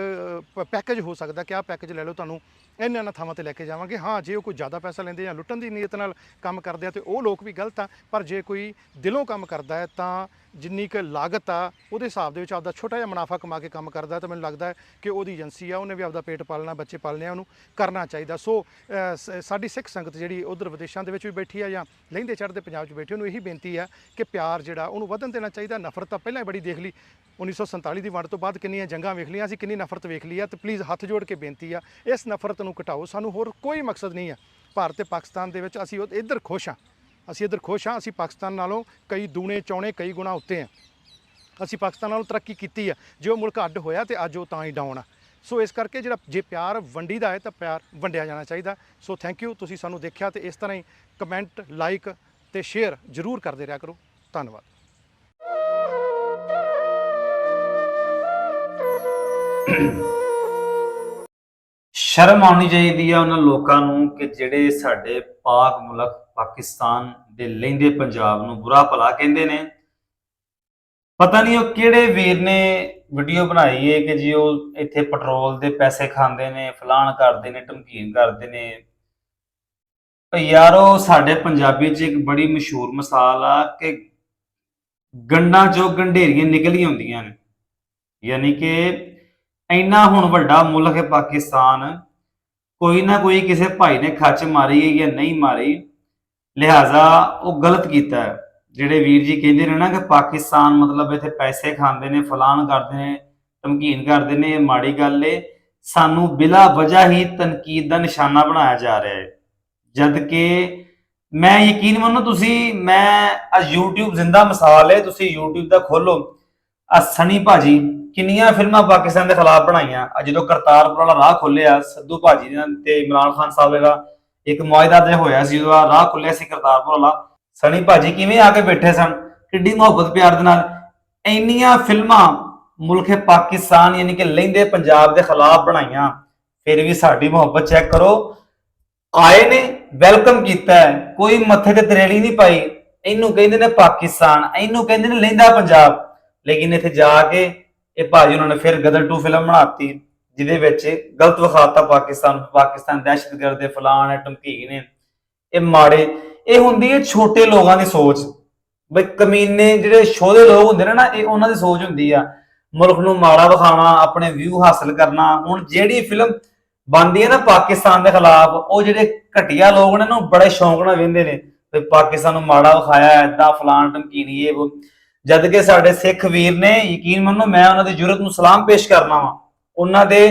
ਪੈਕੇਜ ਹੋ ਸਕਦਾ ਕਿ ਆਹ ਪੈਕੇਜ ਲੈ ਲਓ, ਤੁਹਾਨੂੰ ਇਹਨਾਂ ਇਹਨਾਂ ਥਾਵਾਂ ਤੇ ਲੈ ਕੇ ਜਾਵਾਂਗੇ। ਹਾਂ, ਜੇ ਉਹ ਕੋਈ ਜ਼ਿਆਦਾ ਪੈਸਾ ਲੈਂਦੇ ਜਾਂ ਲੁੱਟਣ ਦੀ ਨੀਅਤ ਨਾਲ ਕੰਮ ਕਰਦੇ ਆ ਤੇ ਉਹ ਲੋਕ ਵੀ ਗਲਤ ਆ, ਪਰ ਜੇ ਕੋਈ ਦਿਲੋਂ ਕੰਮ ਕਰਦਾ ਹੈ ਤਾਂ ਜਿੰਨੀ ਕੁ ਲਾਗਤ ਆ, ਉਹਦੇ ਹਿਸਾਬ ਦੇ ਵਿੱਚ ਆਪਦਾ ਛੋਟਾ ਜਿਹਾ ਮੁਨਾਫਾ ਕਮਾ ਕੇ ਕੰਮ ਕਰਦਾ ਤਾਂ ਮੈਨੂੰ ਲੱਗਦਾ ਕਿ ਉਹਦੀ ਏਜੰਸੀ ਆ, ਉਹਨੇ ਵੀ ਆਪਦਾ ਪੇਟ ਪਾਲਣਾ, ਬੱਚੇ ਪਾਲਣੇ ਆ, ਉਹਨੂੰ ਕਰਨਾ ਚਾਹੀਦਾ। ਸੋ ਸਾਡੀ ਸਿੱਖ ਸੰਗਤ ਜਿਹੜੀ ਉਧਰ ਵਿਦੇਸ਼ਾਂ ਦੇ ਵਿੱਚ ਵੀ ਬੈਠੀ ਆ ਜਾਂ ਲਹਿੰਦੇ ਚੜ੍ਹਦੇ ਪੰਜਾਬ 'ਚ ਬੈਠੀ, ਉਹਨੂੰ ਇਹੀ ਬੇਨਤੀ ਆ ਕਿ ਪਿਆਰ ਜਿਹੜਾ ਉਹਨੂੰ ਵਧਣ ਦੇਣਾ ਚਾਹੀਦਾ। ਨਫ਼ਰਤ ਤਾਂ ਪਹਿਲਾਂ ਹੀ ਬੜੀ ਦੇਖ ਲਈ। 1947 ਦੀ ਵੰਡ ਤੋਂ ਬਾਅਦ ਕਿੰਨੀਆਂ ਜੰਗਾਂ ਵੇਖ ਲਈਆਂ ਅਸੀਂ ਕਿੰਨੀ ਨਫ਼ਰਤ ਵੇਖ ਲਈ ਆ ਤੇ ਪਲੀਜ਼ ਹੱਥ ਜੋੜ ਕੇ ਬੇਨਤੀ ਆ, ਇਸ ਨਫ਼ਰਤ ਨੂੰ ਘਟਾਓ। ਸਾਨੂੰ ਹੋਰ ਕੋਈ ਮਕਸਦ ਨਹੀਂ ਆ। ਭਾਰਤ ਤੇ ਪਾਕਿਸਤਾਨ ਦੇ ਵਿੱਚ ਅਸੀਂ ਉਹ- ਇੱਧਰ ਖੁਸ਼ ਆ ਅਸੀਂ ਇੱਧਰ ਖੁਸ਼ ਆ ਅਸੀਂ ਪਾਕਿਸਤਾਨ ਨਾਲੋਂ ਕਈ ਦੂਣੇ, ਚੌਣੇ, ਕਈ ਗੁਣਾ ਉੱਤੇ ਆ ਅਸੀਂ ਪਾਕਿਸਤਾਨ ਨਾਲੋਂ ਤਰੱਕੀ ਕੀਤੀ ਆ। ਜੇ ਉਹ ਮੁਲਕ ਅੱਡ ਹੋਇਆ ਤੇ ਅੱਜ ਉਹ ਤਾਂ ਹੀ ਡਾਊਨ ਆ। ਸੋ ਇਸ ਕਰਕੇ ਜਿਹੜਾ ਜੇ ਪਿਆਰ ਵੰਡੀ ਦਾ ਹੈ ਤਾਂ ਪਿਆਰ ਵੰਡਿਆ ਜਾਣਾ ਚਾਹੀਦਾ। ਸੋ ਥੈਂਕ ਯੂ ਤੁਸੀਂ ਸਾਨੂੰ ਦੇਖਿਆ ਤੇ ਇਸ ਤਰ੍ਹਾਂ ਹੀ ਕਮੈਂਟ ਲਾਈਕ ਤੇ ਸ਼ੇਅਰ ਜ਼ਰੂਰ ਕਰਦੇ ਰਿਹਾ ਕਰੋ। ਧੰਨਵਾਦ। ਸ਼ਰਮ ਆਉਣੀ ਚਾਹੀਦੀ ਆ ਉਹਨਾਂ ਲੋਕਾਂ ਨੂੰ ਕਿ ਜਿਹੜੇ ਸਾਡੇ ਪਾਕ ਮੁਲਕ ਪਾਕਿਸਤਾਨ ਦੇ ਲਹਿੰਦੇ ਪੰਜਾਬ ਨੂੰ ਬੁਰਾ ਭਲਾ ਕਹਿੰਦੇ ਨੇ। ਪਤਾ ਨਹੀਂ ਉਹ ਕਿਹੜੇ ਵੀਰ ਨੇ ਵੀਡੀਓ ਬਣਾਈ ਏ ਕਿ ਜੀ ਉਹ ਇੱਥੇ ਪੈਟਰੋਲ ਦੇ ਪੈਸੇ ਖਾਂਦੇ ਨੇ, ਫਲਾਣ ਕਰਦੇ ਨੇ ਧਮਕੀਨ ਕਰਦੇ ਨੇ। ਭਈ ਯਾਰੋ ਸਾਡੇ ਪੰਜਾਬੀ 'ਚ ਇੱਕ ਬੜੀ ਮਸ਼ਹੂਰ ਮਿਸਾਲ ਆ ਕਿ ਗੰਡਾਂ 'ਚੋਂ ਗੰਢੇਰੀਆਂ ਨਿਕਲੀਆਂ ਹੁੰਦੀਆਂ ਨੇ। ਯਾਨੀ ਕਿ ਇੰਨਾ ਹੁਣ ਵੱਡਾ ਮੁਲਕ ਹੈ ਪਾਕਿਸਤਾਨ, ਕੋਈ ਨਾ ਕੋਈ ਕਿਸੇ ਭਾਈ ਨੇ ਖੱਚ ਮਾਰੀ ਹੈ ਜਾਂ ਨਹੀਂ ਮਾਰੀ, ਲਿਹਾਜ਼ਾ ਉਹ ਗਲਤ ਕੀਤਾ ਹੈ। ਜਿਹੜੇ ਵੀਰ ਜੀ ਕਹਿੰਦੇ ਨੇ ਨਾ ਕਿ ਪਾਕਿਸਤਾਨ ਮਤਲਬ ਇੱਥੇ ਪੈਸੇ ਖਾਂਦੇ ਨੇ ਫਲਾਨ ਕਰਦੇ ਨੇ, ਧਮਕੀਨ ਕਰਦੇ ਨੇ, ਇਹ ਮਾੜੀ ਗੱਲ ਏ। ਸਾਨੂੰ ਬਿਲਾ ਵਜ੍ਹਾ ਹੀ ਤਨਕੀਦ ਦਾ ਨਿਸ਼ਾਨਾ ਬਣਾਇਆ ਜਾ ਰਿਹਾ ਹੈ। ਜਦ ਕਿ ਮੈਂ ਯਕੀਨ ਮੰਨੋ ਤੁਸੀਂ, ਮੈਂ ਆ YouTube ਜ਼ਿੰਦਾ ਮਿਸਾਲ ਹੈ, ਤੁਸੀਂ YouTube ਦਾ ਖੋਲੋ ਆ ਸਨੀ ਭਾਜੀ, ਕਿੰਨੀਆਂ ਫਿਲਮਾਂ ਪਾਕਿਸਤਾਨ ਦੇ ਖਿਲਾਫ ਬਣਾਈਆਂ? ਆ ਜਦੋਂ ਕਰਤਾਰਪੁਰ ਵਾਲਾ ਰਾਹ ਖੋਲਿਆ ਸਿੱਧੂ ਭਾਜੀ ਨਾਲ ਤੇ ਇਮਰਾਨ ਖਾਨ ਸਾਹਿਬ ਦਾ ਇੱਕ ਮੁਆਇਦਾ ਜਿਹਾ ਹੋਇਆ ਸੀ ਜਦੋਂ ਰਾਹ ਖੁੱਲਿਆ ਸੀ ਕਰਤਾਰਪੁਰ ਵਾਲਾ। ਸਨੀ ਭਾਜੀ, ਕਿਵੇਂ ਆ ਕੇ ਬੈਠੇ ਸਨ? ਕਿੱਡੀ ਮੁਹੱਬਤ ਪਿਆਰ ਦੇ ਨਾਲ। ਇੰਨੀਆਂ ਫਿਲਮਾਂ ਮੁਲਕ ਪਾਕਿਸਤਾਨ ਯਾਨੀ ਕਿ ਲਹਿੰਦੇ ਪੰਜਾਬ ਦੇ ਖਿਲਾਫ ਬਣਾਈਆਂ, ਫਿਰ ਵੀ ਸਾਡੀ ਮੁਹੱਬਤ ਚੈੱਕ ਕਰੋ। ਆਏ ਨੇ ਵੈਲਕਮ ਕੀਤਾ ਹੈ, ਕੋਈ ਮੱਥੇ ਤੇ ਤਰੇੜੀ ਨਹੀਂ ਪਾਈ। ਇਹਨੂੰ ਕਹਿੰਦੇ ਨੇ ਪਾਕਿਸਤਾਨ ਇਹਨੂੰ ਕਹਿੰਦੇ ਨੇ ਲਹਿੰਦਾ ਪੰਜਾਬ। ਲੇਕਿਨ ਇੱਥੇ ਜਾ ਕੇ ਇਹ ਭਾਜੀ ਉਹਨਾਂ ਨੇ ਫਿਰ ਗਦਰ 2 ਫਿਲਮ ਬਣਾਤੀ ਜਿਹਦੇ ਵਿੱਚ ਗਲਤ ਵਿਖਾਤਾ ਪਾਕਿਸਤਾਨ ਪਾਕਿਸਤਾਨ ਦਹਿਸ਼ਤਗਰਦ ਦੇ ਫਲਾਣ ਹੈ ਧਮਕੀ ਨੇ। ਇਹ ਮਾੜੇ ਇਹ ਹੁੰਦੀ ਹੈ ਛੋਟੇ ਲੋਕਾਂ ਦੀ ਸੋਚ। ਬਈ ਕਮੀਨੇ ਜਿਹੜੇ ਛੋਦੇ ਲੋਕ ਹੁੰਦੇ ਨੇ ਨਾ ਇਹ ਉਹਨਾਂ ਦੀ ਸੋਚ ਹੁੰਦੀ ਆ। ਮੁਲਕ ਨੂੰ ਮਾੜਾ ਵਿਖਾਉਣਾ ਆਪਣੇ ਵਿਊ ਹਾਸਲ ਕਰਨਾ। ਹੁਣ ਜਿਹੜੀ ਫਿਲਮ ਬਣਦੀ ਹੈ ਨਾ ਪਾਕਿਸਤਾਨ ਦੇ ਖਿਲਾਫ। ਉਹ ਜਿਹੜੇ ਘਟੀਆ ਲੋਕ ਨੇ ਨਾ, ਉਹ ਬੜੇ ਸ਼ੌਂਕ ਨਾਲ ਵੇਖਦੇ ਨੇ। ਵੀ ਪਾਕਿਸਤਾਨ ਨੂੰ ਮਾੜਾ ਵਿਖਾਇਆ ਐਦਾਂ ਫਲਾਣ ਟਮਕੀਨੀ ਇਹ ਜਦ ਕਿ ਸਾਡੇ ਸਿੱਖ ਵੀਰ ਨੇ, ਯਕੀਨ ਮੰਨੋ, ਮੈਂ ਉਹਨਾਂ ਦੀ ਜੁਰਤ ਨੂੰ ਸਲਾਮ ਪੇਸ਼ ਕਰਨਾ ਵਾਂ। ਉਹਨਾਂ ਦੇ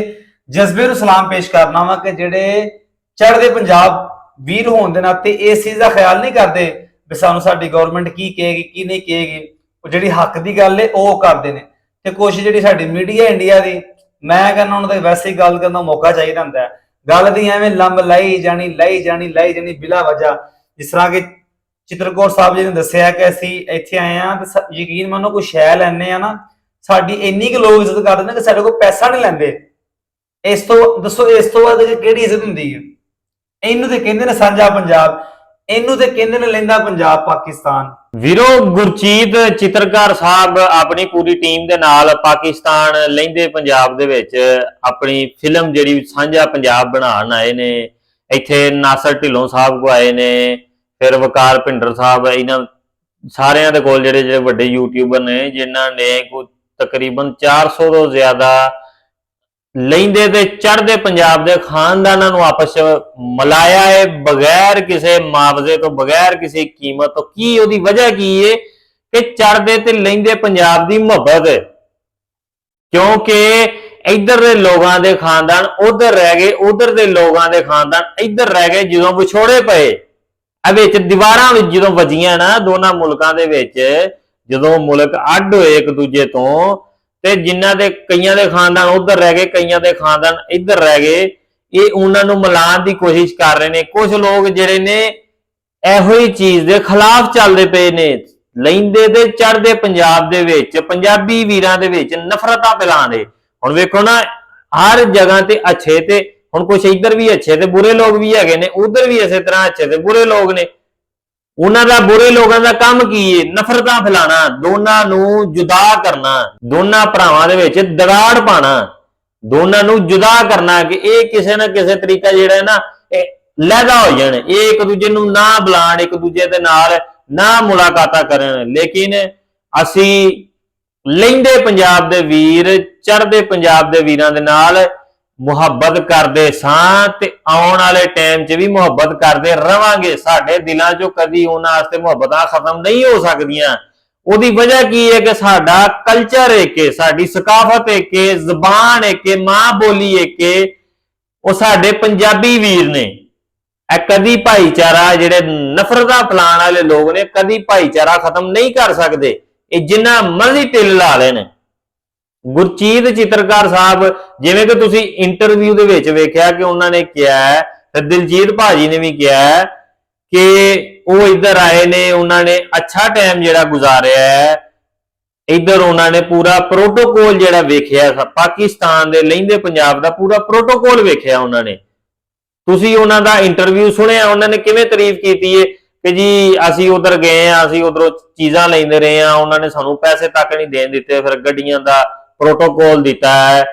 ਜਜ਼ਬੇ ਨੂੰ ਸਲਾਮ ਪੇਸ਼ ਕਰਨਾ ਵਾਂ ਕਿ ਜਿਹੜੇ ਚੜ੍ਹਦੇ ਪੰਜਾਬ ਵੀਰ ਹੋਣ ਦੇ ਨਾਤੇ ਇਸ ਚੀਜ਼ ਦਾ ਖਿਆਲ ਨਹੀਂ ਕਰਦੇ ਵੀ ਸਾਨੂੰ ਸਾਡੀ ਗਵਰਨਮੈਂਟ ਕੀ ਕਹੇਗੀ, ਕੀ ਨਹੀਂ ਕਹੇਗੀ। ਉਹ ਜਿਹੜੀ ਹੱਕ ਦੀ ਗੱਲ ਏ, ਉਹ ਕਰਦੇ ਨੇ। ਤੇ ਕੋਸ਼ਿਸ਼ ਜਿਹੜੀ ਸਾਡੀ ਮੀਡੀਆ ਇੰਡੀਆ ਦੀ ਮੈਂ ਕਹਿੰਦਾ ਉਹਨਾਂ ਦਾ ਵੈਸੇ ਹੀ ਗੱਲ ਕਰਨ ਦਾ ਮੌਕਾ ਚਾਹੀਦਾ ਹੁੰਦਾ ਹੈ। ਗੱਲ ਦੀ ਐਵੇਂ ਲੰਬ ਲਾਈ ਜਾਣੀ ਲਾਈ ਜਾਣੀ ਲਾਈ ਜਾਣੀ ਬਿਲਾ ਵਜ੍ਹਾ। ਜਿਸ ਤਰ੍ਹਾਂ ਕਿ ਚਿੱਤਰਕੌਰ ਸਾਹਿਬ ਜੀ ਨੇ ਦੱਸਿਆ ਕਿ ਅਸੀਂ ਇੱਥੇ ਆਏ ਆ ਤੇ ਯਕੀਨ ਮੰਨੋ ਕੋਈ ਸ਼ੈ ਲੈਣੇ ਆ ਨਾ, ਸਾਡੀ ਇੰਨੀ ਕੁ ਲੋਕ ਇੱਜ਼ਤ ਕਰਦੇ ਨੇ ਕਿ ਸਾਡੇ ਕੋਲ ਪੈਸਾ ਨਹੀਂ ਲੈਂਦੇ। ਇਸ ਤੋਂ, ਦੱਸੋ ਇਸ ਤੋਂ ਬਾਅਦ ਕਿਹੜੀ ਇੱਜ਼ਤ ਹੁੰਦੀ ਹੈ? ਇਹਨੂੰ ਤੇ ਕਹਿੰਦੇ ਨੇ ਸਾਂਝਾ ਪੰਜਾਬ। ਇਹਨੂੰ ਤੇ ਕਹਿੰਦੇ ਨੇ ਲੈਂਦਾ ਪੰਜਾਬ ਪਾਕਿਸਤਾਨ। ਵੀਰੋ ਗੁਰਚੀਤ ਚਿੱਤਰਕਾਰ ਸਾਹਿਬ ਆਪਣੀ ਪੂਰੀ ਟੀਮ ਦੇ ਨਾਲ ਪਾਕਿਸਤਾਨ ਲਹਿੰਦੇ ਪੰਜਾਬ ਦੇ ਵਿੱਚ। ਆਪਣੀ ਫਿਲਮ ਜਿਹੜੀ ਸਾਂਝਾ ਪੰਜਾਬ ਬਣਾਉਣ ਆਏ ਨੇ। ਇੱਥੇ ਨਾਸਰ ਢਿੱਲੋਂ ਸਾਹਿਬ ਕੋ ਆਏ ਨੇ, ਫਿਰ ਵਕਾਰ ਭਿੰਡਰ ਸਾਹਿਬ, ਇਹਨਾਂ ਸਾਰਿਆਂ ਦੇ ਕੋਲ ਜਿਹੜੇ ਜਿਹੜੇ ਵੱਡੇ ਯੂਟਿਊਬਰ ਨੇ, ਜਿਨ੍ਹਾਂ ਨੇ ਕੋ ਤਕਰੀਬਨ 400 ਤੋਂ ਜ਼ਿਆਦਾ ਲਹਿੰਦੇ ਤੇ ਚੜ੍ਹਦੇ ਪੰਜਾਬ ਦੇ ਖਾਨਦਾਨਾਂ ਨੂੰ ਆਪਸ 'ਚ ਮਿਲਾਇਆ ਹੈ, ਬਗੈਰ ਕਿਸੇ ਮੁਆਵਜ਼ੇ ਤੋਂ, ਬਗੈਰ ਕਿਸੇ ਕੀਮਤ ਤੋਂ। ਕੀ ਉਹਦੀ ਵਜ੍ਹਾ ਕੀ ਹੈ ਕਿ ਚੜ੍ਹਦੇ ਤੇ ਲੈਂਦੇ ਪੰਜਾਬ ਦੀ ਮੁਹੱਬਤ। ਹੈ ਕਿਉਂਕਿ ਇੱਧਰ ਦੇ ਲੋਕਾਂ ਦੇ ਖਾਨਦਾਨ ਉਧਰ ਰਹਿ ਗਏ, ਉਧਰ ਦੇ ਲੋਕਾਂ ਦੇ ਖਾਨਦਾਨ ਇੱਧਰ ਰਹਿ ਗਏ, ਜਦੋਂ ਵਿਛੋੜੇ ਪਏ। ਆ ਵਿੱਚ ਦੀਵਾਰਾਂ ਵਿੱਚ ਜਦੋਂ ਵੱਜੀਆਂ ਨਾ ਦੋਨਾਂ ਮੁਲਕਾਂ ਦੇ ਵਿੱਚ, ਜਦੋਂ ਮੁਲਕ ਅੱਡ ਹੋਏ ਇੱਕ ਦੂਜੇ ਤੋਂ ਤੇ ਜਿਨ੍ਹਾਂ ਦੇ ਕਈਆਂ ਦੇ ਖਾਨਦਾਨ ਉਧਰ ਰਹਿ ਗਏ, ਕਈਆਂ ਦੇ ਖਾਨਦਾਨ ਇੱਧਰ ਰਹਿ ਗਏ, ਇਹ ਉਹਨਾਂ ਨੂੰ ਮਿਲਾਉਣ ਦੀ ਕੋਸ਼ਿਸ਼ ਕਰ ਰਹੇ ਨੇ। ਕੁਝ ਲੋਕ ਜਿਹੜੇ ਨੇ ਇਹੋ ਹੀ ਚੀਜ਼ ਦੇ ਖਿਲਾਫ ਚੱਲਦੇ ਪਏ ਨੇ। ਲੈਂਦੇ ਤੇ ਚੜਦੇ ਪੰਜਾਬ ਦੇ ਵਿੱਚ, ਪੰਜਾਬੀ ਵੀਰਾਂ ਦੇ ਵਿੱਚ ਨਫ਼ਰਤਾਂ ਫੈਲਾਉਂਦੇ ਹੁਣ ਵੇਖੋ ਨਾ, ਹਰ ਜਗ੍ਹਾ ਤੇ ਅੱਛੇ ਤੇ, ਹੁਣ ਕੁਛ ਇੱਧਰ ਵੀ ਅੱਛੇ ਤੇ ਬੁਰੇ ਲੋਕ ਵੀ ਹੈਗੇ ਨੇ, ਉਧਰ ਵੀ ਇਸੇ ਤਰ੍ਹਾਂ ਅੱਛੇ ਤੇ ਬੁਰੇ ਲੋਕ ਨੇ। ਉਹਨਾਂ ਦਾ ਬੁਰੇ ਲੋਕਾਂ ਦਾ ਕੰਮ ਕੀ ਹੈ ਨਫ਼ਰਤਾਂ ਫੈਲਾਣਾ ਦੋਨਾਂ ਨੂੰ ਜੁਦਾ ਕਰਨਾ, ਦੋਨਾਂ ਭਰਾਵਾਂ ਦੇ ਵਿੱਚ ਦਰਾੜ ਪਾਣਾ ਦੋਨਾਂ ਨੂੰ ਜੁਦਾ ਕਰਨਾ ਕਿ ਇਹ ਕਿਸੇ ਨਾ ਕਿਸੇ ਤਰੀਕਾ ਜਿਹੜਾ ਹੈ ਨਾ ਲਹਿਦਾ ਹੋ ਜਾਣ, ਇਹ ਇੱਕ ਦੂਜੇ ਨੂੰ ਨਾ ਬੁਲਾਣ, ਇੱਕ ਦੂਜੇ ਦੇ ਨਾਲ ਨਾ ਮੁਲਾਕਾਤਾਂ ਕਰਨ। ਲੇਕਿਨ ਅਸੀਂ ਲੈਂਦੇ ਪੰਜਾਬ ਦੇ ਵੀਰ, ਚੜ੍ਹਦੇ ਪੰਜਾਬ ਦੇ ਵੀਰਾਂ ਦੇ ਨਾਲ ਮੁਹੱਬਤ ਕਰਦੇ ਸਾਂ ਤੇ ਆਉਣ ਵਾਲੇ ਟਾਈਮ 'ਚ ਵੀ ਮੁਹੱਬਤ ਕਰਦੇ ਰਵਾਂਗੇ। ਸਾਡੇ ਦਿਲਾਂ 'ਚੋਂ ਕਦੀ ਉਹਨਾਂ ਵਾਸਤੇ ਮੁਹੱਬਤਾਂ ਖਤਮ ਨਹੀਂ ਹੋ ਸਕਦੀਆਂ। ਉਹਦੀ ਵਜ੍ਹਾ ਕੀ ਹੈ ਕਿ ਸਾਡਾ ਕਲਚਰ ਏਕੇ, ਸਾਡੀ ਸਕਾਫਤ ਏਕੇ, ਜ਼ਬਾਨ ਏਕੇ, ਮਾਂ ਬੋਲੀ ਏਕੇ, ਉਹ ਸਾਡੇ ਪੰਜਾਬੀ ਵੀਰ ਨੇ। ਇਹ ਕਦੀ ਭਾਈਚਾਰਾ ਜਿਹੜੇ ਨਫ਼ਰਤਾਂ ਫੈਲਾਉਣ ਵਾਲੇ ਲੋਕ ਨੇ, ਕਦੀ ਭਾਈਚਾਰਾ ਖਤਮ ਨਹੀਂ ਕਰ ਸਕਦੇ। ਇਹ ਜਿੰਨਾ ਮਰਜ਼ੀ ਢਿੱਲ ਲਾ ਲੈਣ। ਗੁਰਚੀਤ ਚਿੱਤਰਕਾਰ ਸਾਹਿਬ, ਜਿਵੇਂ ਕਿ ਤੁਸੀਂ ਇੰਟਰਵਿਊ ਦੇ ਵਿੱਚ ਵੇਖਿਆ ਕਿ ਉਹਨਾਂ ਨੇ ਕਿਹਾ ਤੇ ਦਿਲਜੀਤ ਭਾਜੀ ਨੇ ਵੀ ਕਿਹਾ ਕਿ ਉਹ ਇੱਧਰ ਆਏ ਨੇ, ਉਹਨਾਂ ਨੇ ਅੱਛਾ ਟਾਈਮ ਜਿਹੜਾ ਗੁਜ਼ਾਰਿਆ ਹੈ, ਇੱਧਰ ਉਹਨਾਂ ਨੇ ਪੂਰਾ ਪ੍ਰੋਟੋਕੋਲ ਜਿਹੜਾ ਵੇਖਿਆ ਪਾਕਿਸਤਾਨ ਦੇ ਲਹਿੰਦੇ ਪੰਜਾਬ ਦਾ ਪੂਰਾ ਪ੍ਰੋਟੋਕੋਲ ਵੇਖਿਆ ਉਹਨਾਂ ਨੇ। ਤੁਸੀਂ ਉਹਨਾਂ ਦਾ ਇੰਟਰਵਿਊ ਸੁਣਿਆ, ਉਹਨਾਂ ਨੇ ਕਿਵੇਂ ਤਾਰੀਫ ਕੀਤੀ ਏ ਕਿ ਜੀ ਅਸੀਂ ਉਧਰ ਗਏ ਆ ਅਸੀਂ ਉਧਰੋਂ ਚੀਜ਼ਾਂ ਲੈਂਦੇ ਰਹੇ ਆ ਉਹਨਾਂ ਨੇ ਸਾਨੂੰ ਪੈਸੇ ਤੱਕ ਨਹੀਂ ਦੇਣ ਦਿੱਤੇ, ਫਿਰ ਗੱਡੀਆਂ ਦਾ ਪ੍ਰੋਟੋਕੋਲ ਦਿੱਤਾ ਹੈ।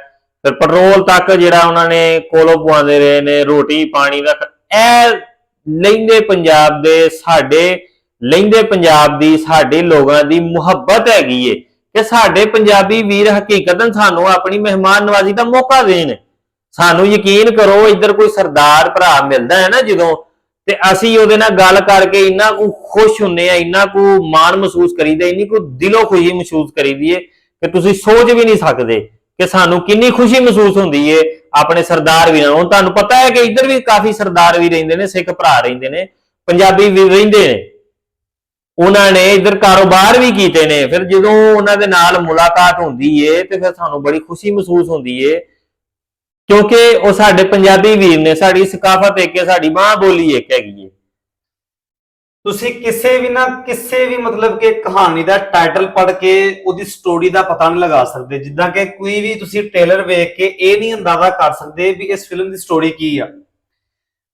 ਫਿਰ ਪੈਟਰੋਲ ਤੱਕ ਜਿਹੜਾ ਉਹਨਾਂ ਨੇ ਕੋਲੋਂ ਪਵਾਉਂਦੇ ਰਹੇ ਨੇ, ਰੋਟੀ, ਪਾਣੀ ਦਾ ਇਹ ਲਹਿੰਦੇ ਪੰਜਾਬ ਦੇ ਸਾਡੇ ਲਹਿੰਦੇ ਪੰਜਾਬ ਦੀ ਸਾਡੇ ਲੋਕਾਂ ਦੀ ਮੁਹੱਬਤ ਹੈਗੀ ਏ ਕਿ ਸਾਡੇ ਪੰਜਾਬੀ ਵੀਰ ਹਕੀਕਤਨ ਸਾਨੂੰ ਆਪਣੀ ਮਹਿਮਾਨ ਨਵਾਜ਼ੀ ਦਾ ਮੌਕਾ ਦੇਣ। ਸਾਨੂੰ ਯਕੀਨ ਕਰੋ, ਇੱਧਰ ਕੋਈ ਸਰਦਾਰ ਭਰਾ ਮਿਲਦਾ ਹੈ ਨਾ ਜਦੋਂ, ਤੇ ਅਸੀਂ ਉਹਦੇ ਨਾਲ ਗੱਲ ਕਰਕੇ ਇੰਨਾ ਕੁ ਖੁਸ਼ ਹੁੰਨੇ ਆ ਇੰਨਾ ਕੁ ਮਾਣ ਮਹਿਸੂਸ ਕਰੀਦਾ, ਇੰਨੀ ਕੁ ਦਿਲੋਂ ਖੁਸ਼ੀ ਮਹਿਸੂਸ ਕਰੀਦੀ ਏ ਕਿ ਤੁਸੀਂ ਸੋਚ ਵੀ ਨਹੀਂ ਸਕਦੇ ਕਿ ਸਾਨੂੰ ਕਿੰਨੀ ਖੁਸ਼ੀ ਮਹਿਸੂਸ ਹੁੰਦੀ ਏ ਆਪਣੇ ਸਰਦਾਰ ਵੀਰਾਂ ਨੂੰ। ਤੁਹਾਨੂੰ ਪਤਾ ਹੈ ਕਿ ਇੱਧਰ ਵੀ ਕਾਫੀ ਸਰਦਾਰ ਵੀ ਰਹਿੰਦੇ ਨੇ, ਸਿੱਖ ਭਰਾ ਰਹਿੰਦੇ ਨੇ, ਪੰਜਾਬੀ ਵੀ ਰਹਿੰਦੇ ਨੇ। ਉਹਨਾਂ ਨੇ ਇੱਧਰ ਕਾਰੋਬਾਰ ਵੀ ਕੀਤੇ ਨੇ। ਫਿਰ ਜਦੋਂ ਉਹਨਾਂ ਦੇ ਨਾਲ ਮੁਲਾਕਾਤ ਹੁੰਦੀ ਏ, ਤੇ ਫਿਰ ਸਾਨੂੰ ਬੜੀ ਖੁਸ਼ੀ ਮਹਿਸੂਸ ਹੁੰਦੀ ਏ। ਕਿਉਂਕਿ ਉਹ ਸਾਡੇ ਪੰਜਾਬੀ ਵੀਰ ਨੇ, ਸਾਡੀ ਸਕਾਫਤ ਇੱਕ ਹੈ, ਸਾਡੀ ਮਾਂ ਬੋਲੀ ਇੱਕ ਹੈਗੀ ਏ। ਤੁਸੀਂ ਕਿਸੇ ਵੀ ਨਾ ਕਿਸੇ ਵੀ ਮਤਲਬ ਕਿ ਕਹਾਣੀ ਦਾ ਟਾਈਟਲ ਪੜ੍ਹ ਕੇ ਉਹਦੀ ਸਟੋਰੀ ਦਾ ਪਤਾ ਨਹੀਂ ਲਗਾ ਸਕਦੇ। ਜਿੱਦਾਂ ਕਿ ਕੋਈ ਵੀ ਤੁਸੀਂ ਟ੍ਰੇਲਰ ਵੇਖ ਕੇ ਇਹ ਨਹੀਂ ਅੰਦਾਜ਼ਾ ਕਰ ਸਕਦੇ ਵੀ ਇਸ ਫਿਲਮ ਦੀ ਸਟੋਰੀ ਕੀ ਆ।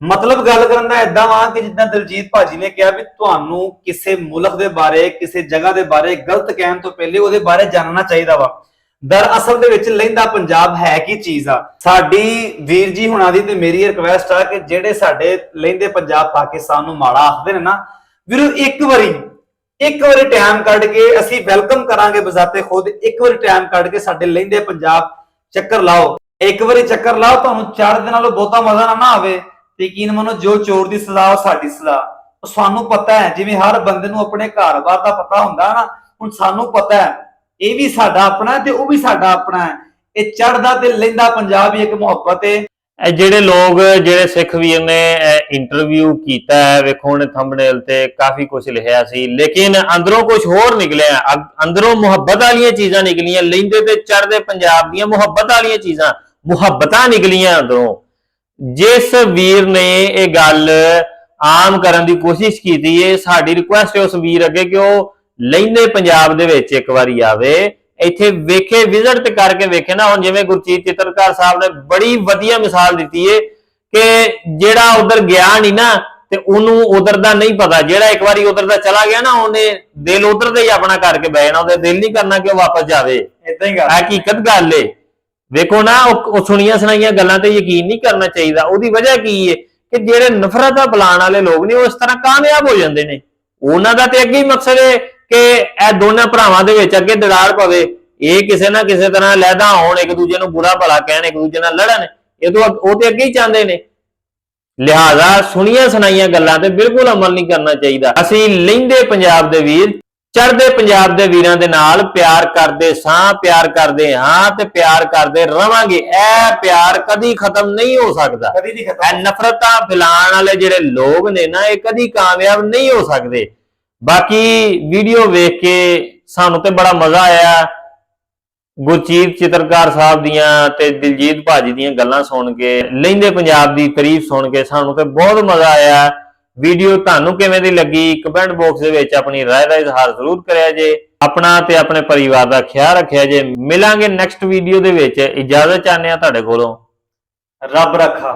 ਮਤਲਬ ਗੱਲ ਕਰਨ ਦਾ ਇਦਾਂ ਵਾ ਕਿ ਜਿੱਦਾਂ ਦਲਜੀਤ ਭਾਜੀ ਨੇ ਕਿਹਾ ਵੀ ਤੁਹਾਨੂੰ ਕਿਸੇ ਮੁਲਕ ਦੇ ਬਾਰੇ, ਕਿਸੇ ਜਗ੍ਹਾ ਦੇ ਬਾਰੇ ਗਲਤ ਕਹਿਣ ਤੋਂ ਪਹਿਲੇ ਉਹਦੇ ਬਾਰੇ ਜਾਣਨਾ ਚਾਹੀਦਾ ਵਾ। ਦਰਅਸਲ ਦੇ ਵਿੱਚ ਲਹਿੰਦਾ ਪੰਜਾਬ ਹੈ ਕੀ ਚੀਜ਼ ਆ। ਸਾਡੀ ਵੀਰ ਜੀ ਹੁਣਾਂ ਦੀ ਤੇ ਮੇਰੀ ਰਿਕਵੈਸਟ ਆ ਕਿ ਜਿਹੜੇ ਸਾਡੇ ਲਹਿੰਦੇ ਪੰਜਾਬ ਪਾਕਿਸਤਾਨ ਨੂੰ ਮਾੜਾ ਆਖਦੇ ਨੇ ਨਾ ਵੀਰੋ, ਇੱਕ ਵਾਰੀ ਇੱਕ ਵਾਰੀ ਟਾਈਮ ਕੱਢ ਕੇ ਅਸੀਂ ਵੈਲਕਮ ਕਰਾਂਗੇ ਬਜ਼ਾਤੇ ਖੁਦ। ਇੱਕ ਵਾਰੀ ਟਾਈਮ ਕੱਢ ਕੇ ਸਾਡੇ ਲਹਿੰਦੇ ਪੰਜਾਬ ਚੱਕਰ ਲਾਓ। ਇੱਕ ਵਾਰੀ ਚੱਕਰ ਲਾਓ, ਤੁਹਾਨੂੰ ਚਾਰ ਦਿਨਾਂ ਨਾਲੋਂ ਬਹੁਤਾ ਮਜ਼ਾ ਨਾ ਨਾ ਆਵੇ। ਤੇ ਯਕੀਨ ਮੰਨੋ, ਜੋ ਚੋਰ ਦੀ ਸਜ਼ਾ, ਉਹ ਸਾਡੀ ਸਜ਼ਾ। ਉਹ ਸਾਨੂੰ ਪਤਾ ਹੈ, ਜਿਵੇਂ ਹਰ ਬੰਦੇ ਨੂੰ ਆਪਣੇ ਘਰ-ਬਾਰ ਦਾ ਪਤਾ ਹੁੰਦਾ ਨਾ, ਹੁਣ ਸਾਨੂੰ ਪਤਾ ਹੈ, ਇਹ ਵੀ ਸਾਡਾ ਆਪਣਾ ਤੇ ਉਹ ਵੀ ਸਾਡਾ ਆਪਣਾ ਹੈ। ਇਹ ਚੜਦਾ ਤੇ ਲੈਂਦਾ ਪੰਜਾਬ ਹੀ ਇੱਕ ਮੁਹੱਬਤ ਹੈ। ਇਹ ਜਿਹੜੇ ਲੋਕ, ਜਿਹੜੇ ਸਿੱਖ ਵੀਰ ਨੇ ਇੰਟਰਵਿਊ ਕੀਤਾ ਹੈ, ਵੇਖੋ ਉਹਨੇ ਥੰਬਨੇਲ ਤੇ ਕਾਫੀ ਕੁਝ ਲਿਖਿਆ ਸੀ। ਲੇਕਿਨ ਅੰਦਰੋਂ ਕੁਝ ਹੋਰ ਨਿਕਲਿਆ ਅੰਦਰੋਂ ਮੁਹੱਬਤ ਵਾਲੀਆਂ ਚੀਜ਼ਾਂ ਨਿਕਲੀਆਂ, ਲੈਂਦੇ ਤੇ ਚੜਦੇ ਪੰਜਾਬ ਦੀਆਂ ਮੁਹੱਬਤ ਵਾਲੀਆਂ ਚੀਜ਼ਾਂ, ਮੁਹੱਬਤਾਂ ਨਿਕਲੀਆਂ ਅੰਦਰੋਂ। ਜਿਸ ਵੀਰ ਨੇ ਇਹ ਗੱਲ ਆਮ ਕਰਨ ਦੀ ਕੋਸ਼ਿਸ਼ ਕੀਤੀ ਹੈ ਸਾਡੀ ਰਿਕੁਐਸਟ ਹੈ ਉਸ ਵੀਰ ਅੱਗੇ ਕਿ ਉਹ ਲੈਂਦੇ ਪੰਜਾਬ ਦੇ ਵਿੱਚ ਇੱਕ ਵਾਰੀ ਆਵੇ। ਇੱਥੇ ਵੇਖੇ ਵਿਜ਼ਿਟ ਤੇ ਕਰਕੇ ਵੇਖੇ ਨਾ ਹੁਣ ਜਿਵੇਂ ਗੁਰਚੀਤ ਚਿੱਤਰਕਾਰ ਸਾਹਿਬ ਨੇ ਬੜੀ ਵਧੀਆ ਮਿਸਾਲ ਦਿੱਤੀ ਏ ਕਿ ਜਿਹੜਾ ਉਧਰ ਗਿਆ ਨਹੀਂ ਨਾ ਤੇ ਉਹਨੂੰ ਉਧਰ ਦਾ ਨਹੀਂ ਪਤਾ। ਜਿਹੜਾ ਇੱਕ ਵਾਰੀ ਉਧਰ ਦਾ ਚਲਾ ਗਿਆ ਨਾ ਉਹਨੇ ਦਿਲ ਉਧਰ ਦੇ ਹੀ ਆਪਣਾ ਕਰਕੇ ਬਹਿ ਜਾਣਾ ਉਹਦੇ ਦਿਲ ਨਹੀਂ ਕਰਨਾ ਕਿ ਉਹ ਵਾਪਸ ਜਾਵੇ। ਇਦਾਂ ਹੀ ਗੱਲ ਹਕੀਕਤ ਗੱਲ ਏ। ਵੇਖੋ ਨਾ ਉਹ ਸੁਣੀਆਂ ਸੁਣਾਈਆਂ ਗੱਲਾਂ ਤੇ ਯਕੀਨ ਨਹੀਂ ਕਰਨਾ ਚਾਹੀਦਾ। ਉਹਦੀ ਵਜ੍ਹਾ ਕੀ ਏ? ਕਿ ਜਿਹੜੇ ਨਫ਼ਰਤ ਦਾ ਬੁਲਾਉਣ ਵਾਲੇ ਲੋਕ ਨੇ ਉਹ ਇਸ ਤਰ੍ਹਾਂ ਕਾਮਯਾਬ ਹੋ ਜਾਂਦੇ ਨੇ। ਉਹਨਾਂ ਦਾ ਤੇ ਅੱਗੇ ਹੀ ਮਕਸਦ ਏ ਕਿ ਇਹ ਦੋਨਾਂ ਭਰਾਵਾਂ ਦੇ ਵਿੱਚ ਅੱਗੇ ਦਰਾਰ ਪਵੇ ਇਹ ਕਿਸੇ ਨਾ ਕਿਸੇ ਤਰ੍ਹਾਂ ਲੈਦਾ ਹੋਣ ਇੱਕ ਦੂਜੇ ਨੂੰ ਬੁਰਾ ਭਲਾ ਕਹਿਣ ਇੱਕ ਦੂਜੇ ਨਾਲ ਲੜਨ ਇਹ ਤੋਂ ਉਹ ਤੇ ਅੱਗੇ ਹੀ ਚਾਹੁੰਦੇ ਨੇ। ਲਿਹਾਜ਼ਾ ਸੁਣੀਆਂ ਸੁਣਾਈਆਂ ਗੱਲਾਂ ਤੇ ਬਿਲਕੁਲ ਅਮਲ ਨਹੀਂ ਕਰਨਾ ਚਾਹੀਦਾ। ਅਸੀਂ ਲੈਂਦੇ ਪੰਜਾਬ ਦੇ ਵੀਰ ਚੜ੍ਹਦੇ ਪੰਜਾਬ ਦੇ ਵੀਰਾਂ ਦੇ ਨਾਲ ਪਿਆਰ ਕਰਦੇ ਸਾਂ ਪਿਆਰ ਕਰਦੇ ਹਾਂ ਤੇ ਪਿਆਰ ਕਰਦੇ ਰਵਾਂਗੇ। ਇਹ ਪਿਆਰ ਕਦੀ ਖਤਮ ਨਹੀਂ ਹੋ ਸਕਦਾ। ਕਦੀ ਨਹੀਂ ਇਹ ਖਤਮ ਨਫ਼ਰਤਾਂ ਫੈਲਾਉਣ ਵਾਲੇ ਜਿਹੜੇ ਲੋਕ ਨੇ ਨਾ ਇਹ ਕਦੀ ਕਾਮਯਾਬ ਨਹੀਂ ਹੋ ਸਕਦੇ। ਬਾਕੀ ਵੀਡੀਓ ਵੇਖ ਕੇ ਸਾਨੂੰ ਤੇ ਬੜਾ ਮਜ਼ਾ ਆਇਆ। ਗੁਰਜੀਤ ਚਿੱਤਰਕਾਰ ਸਾਹਿਬ ਦੀਆਂ ਤੇ ਦਿਲਜੀਤ ਭਾਜੀ ਦੀਆਂ ਗੱਲਾਂ ਸੁਣ ਕੇ, ਲੈਂਦੇ ਪੰਜਾਬ ਦੀ ਤਾਰੀਫ ਸੁਣ ਕੇ ਸਾਨੂੰ ਤੇ ਬਹੁਤ ਮਜ਼ਾ ਆਇਆ। ਵੀਡੀਓ ਤੁਹਾਨੂੰ ਕਿਵੇਂ ਦੀ ਲੱਗੀ? ਕਮੈਂਟ ਬਾਕਸ ਦੇ ਵਿੱਚ ਆਪਣੀ ਰਾਏ ਦਾ ਇਜ਼ਹਾਰ ਜ਼ਰੂਰ ਕਰਿਆ ਜੇ। ਆਪਣਾ ਤੇ ਆਪਣੇ ਪਰਿਵਾਰ ਦਾ ਖਿਆਲ ਰੱਖਿਆ ਜੇ। ਮਿਲਾਂਗੇ ਨੈਕਸਟ ਵੀਡੀਓ ਦੇ ਵਿੱਚ। ਇਜਾਜ਼ਤ ਚਾਹੁੰਦੇ ਆ ਤੁਹਾਡੇ ਕੋਲੋਂ। ਰੱਬ ਰੱਖਾ।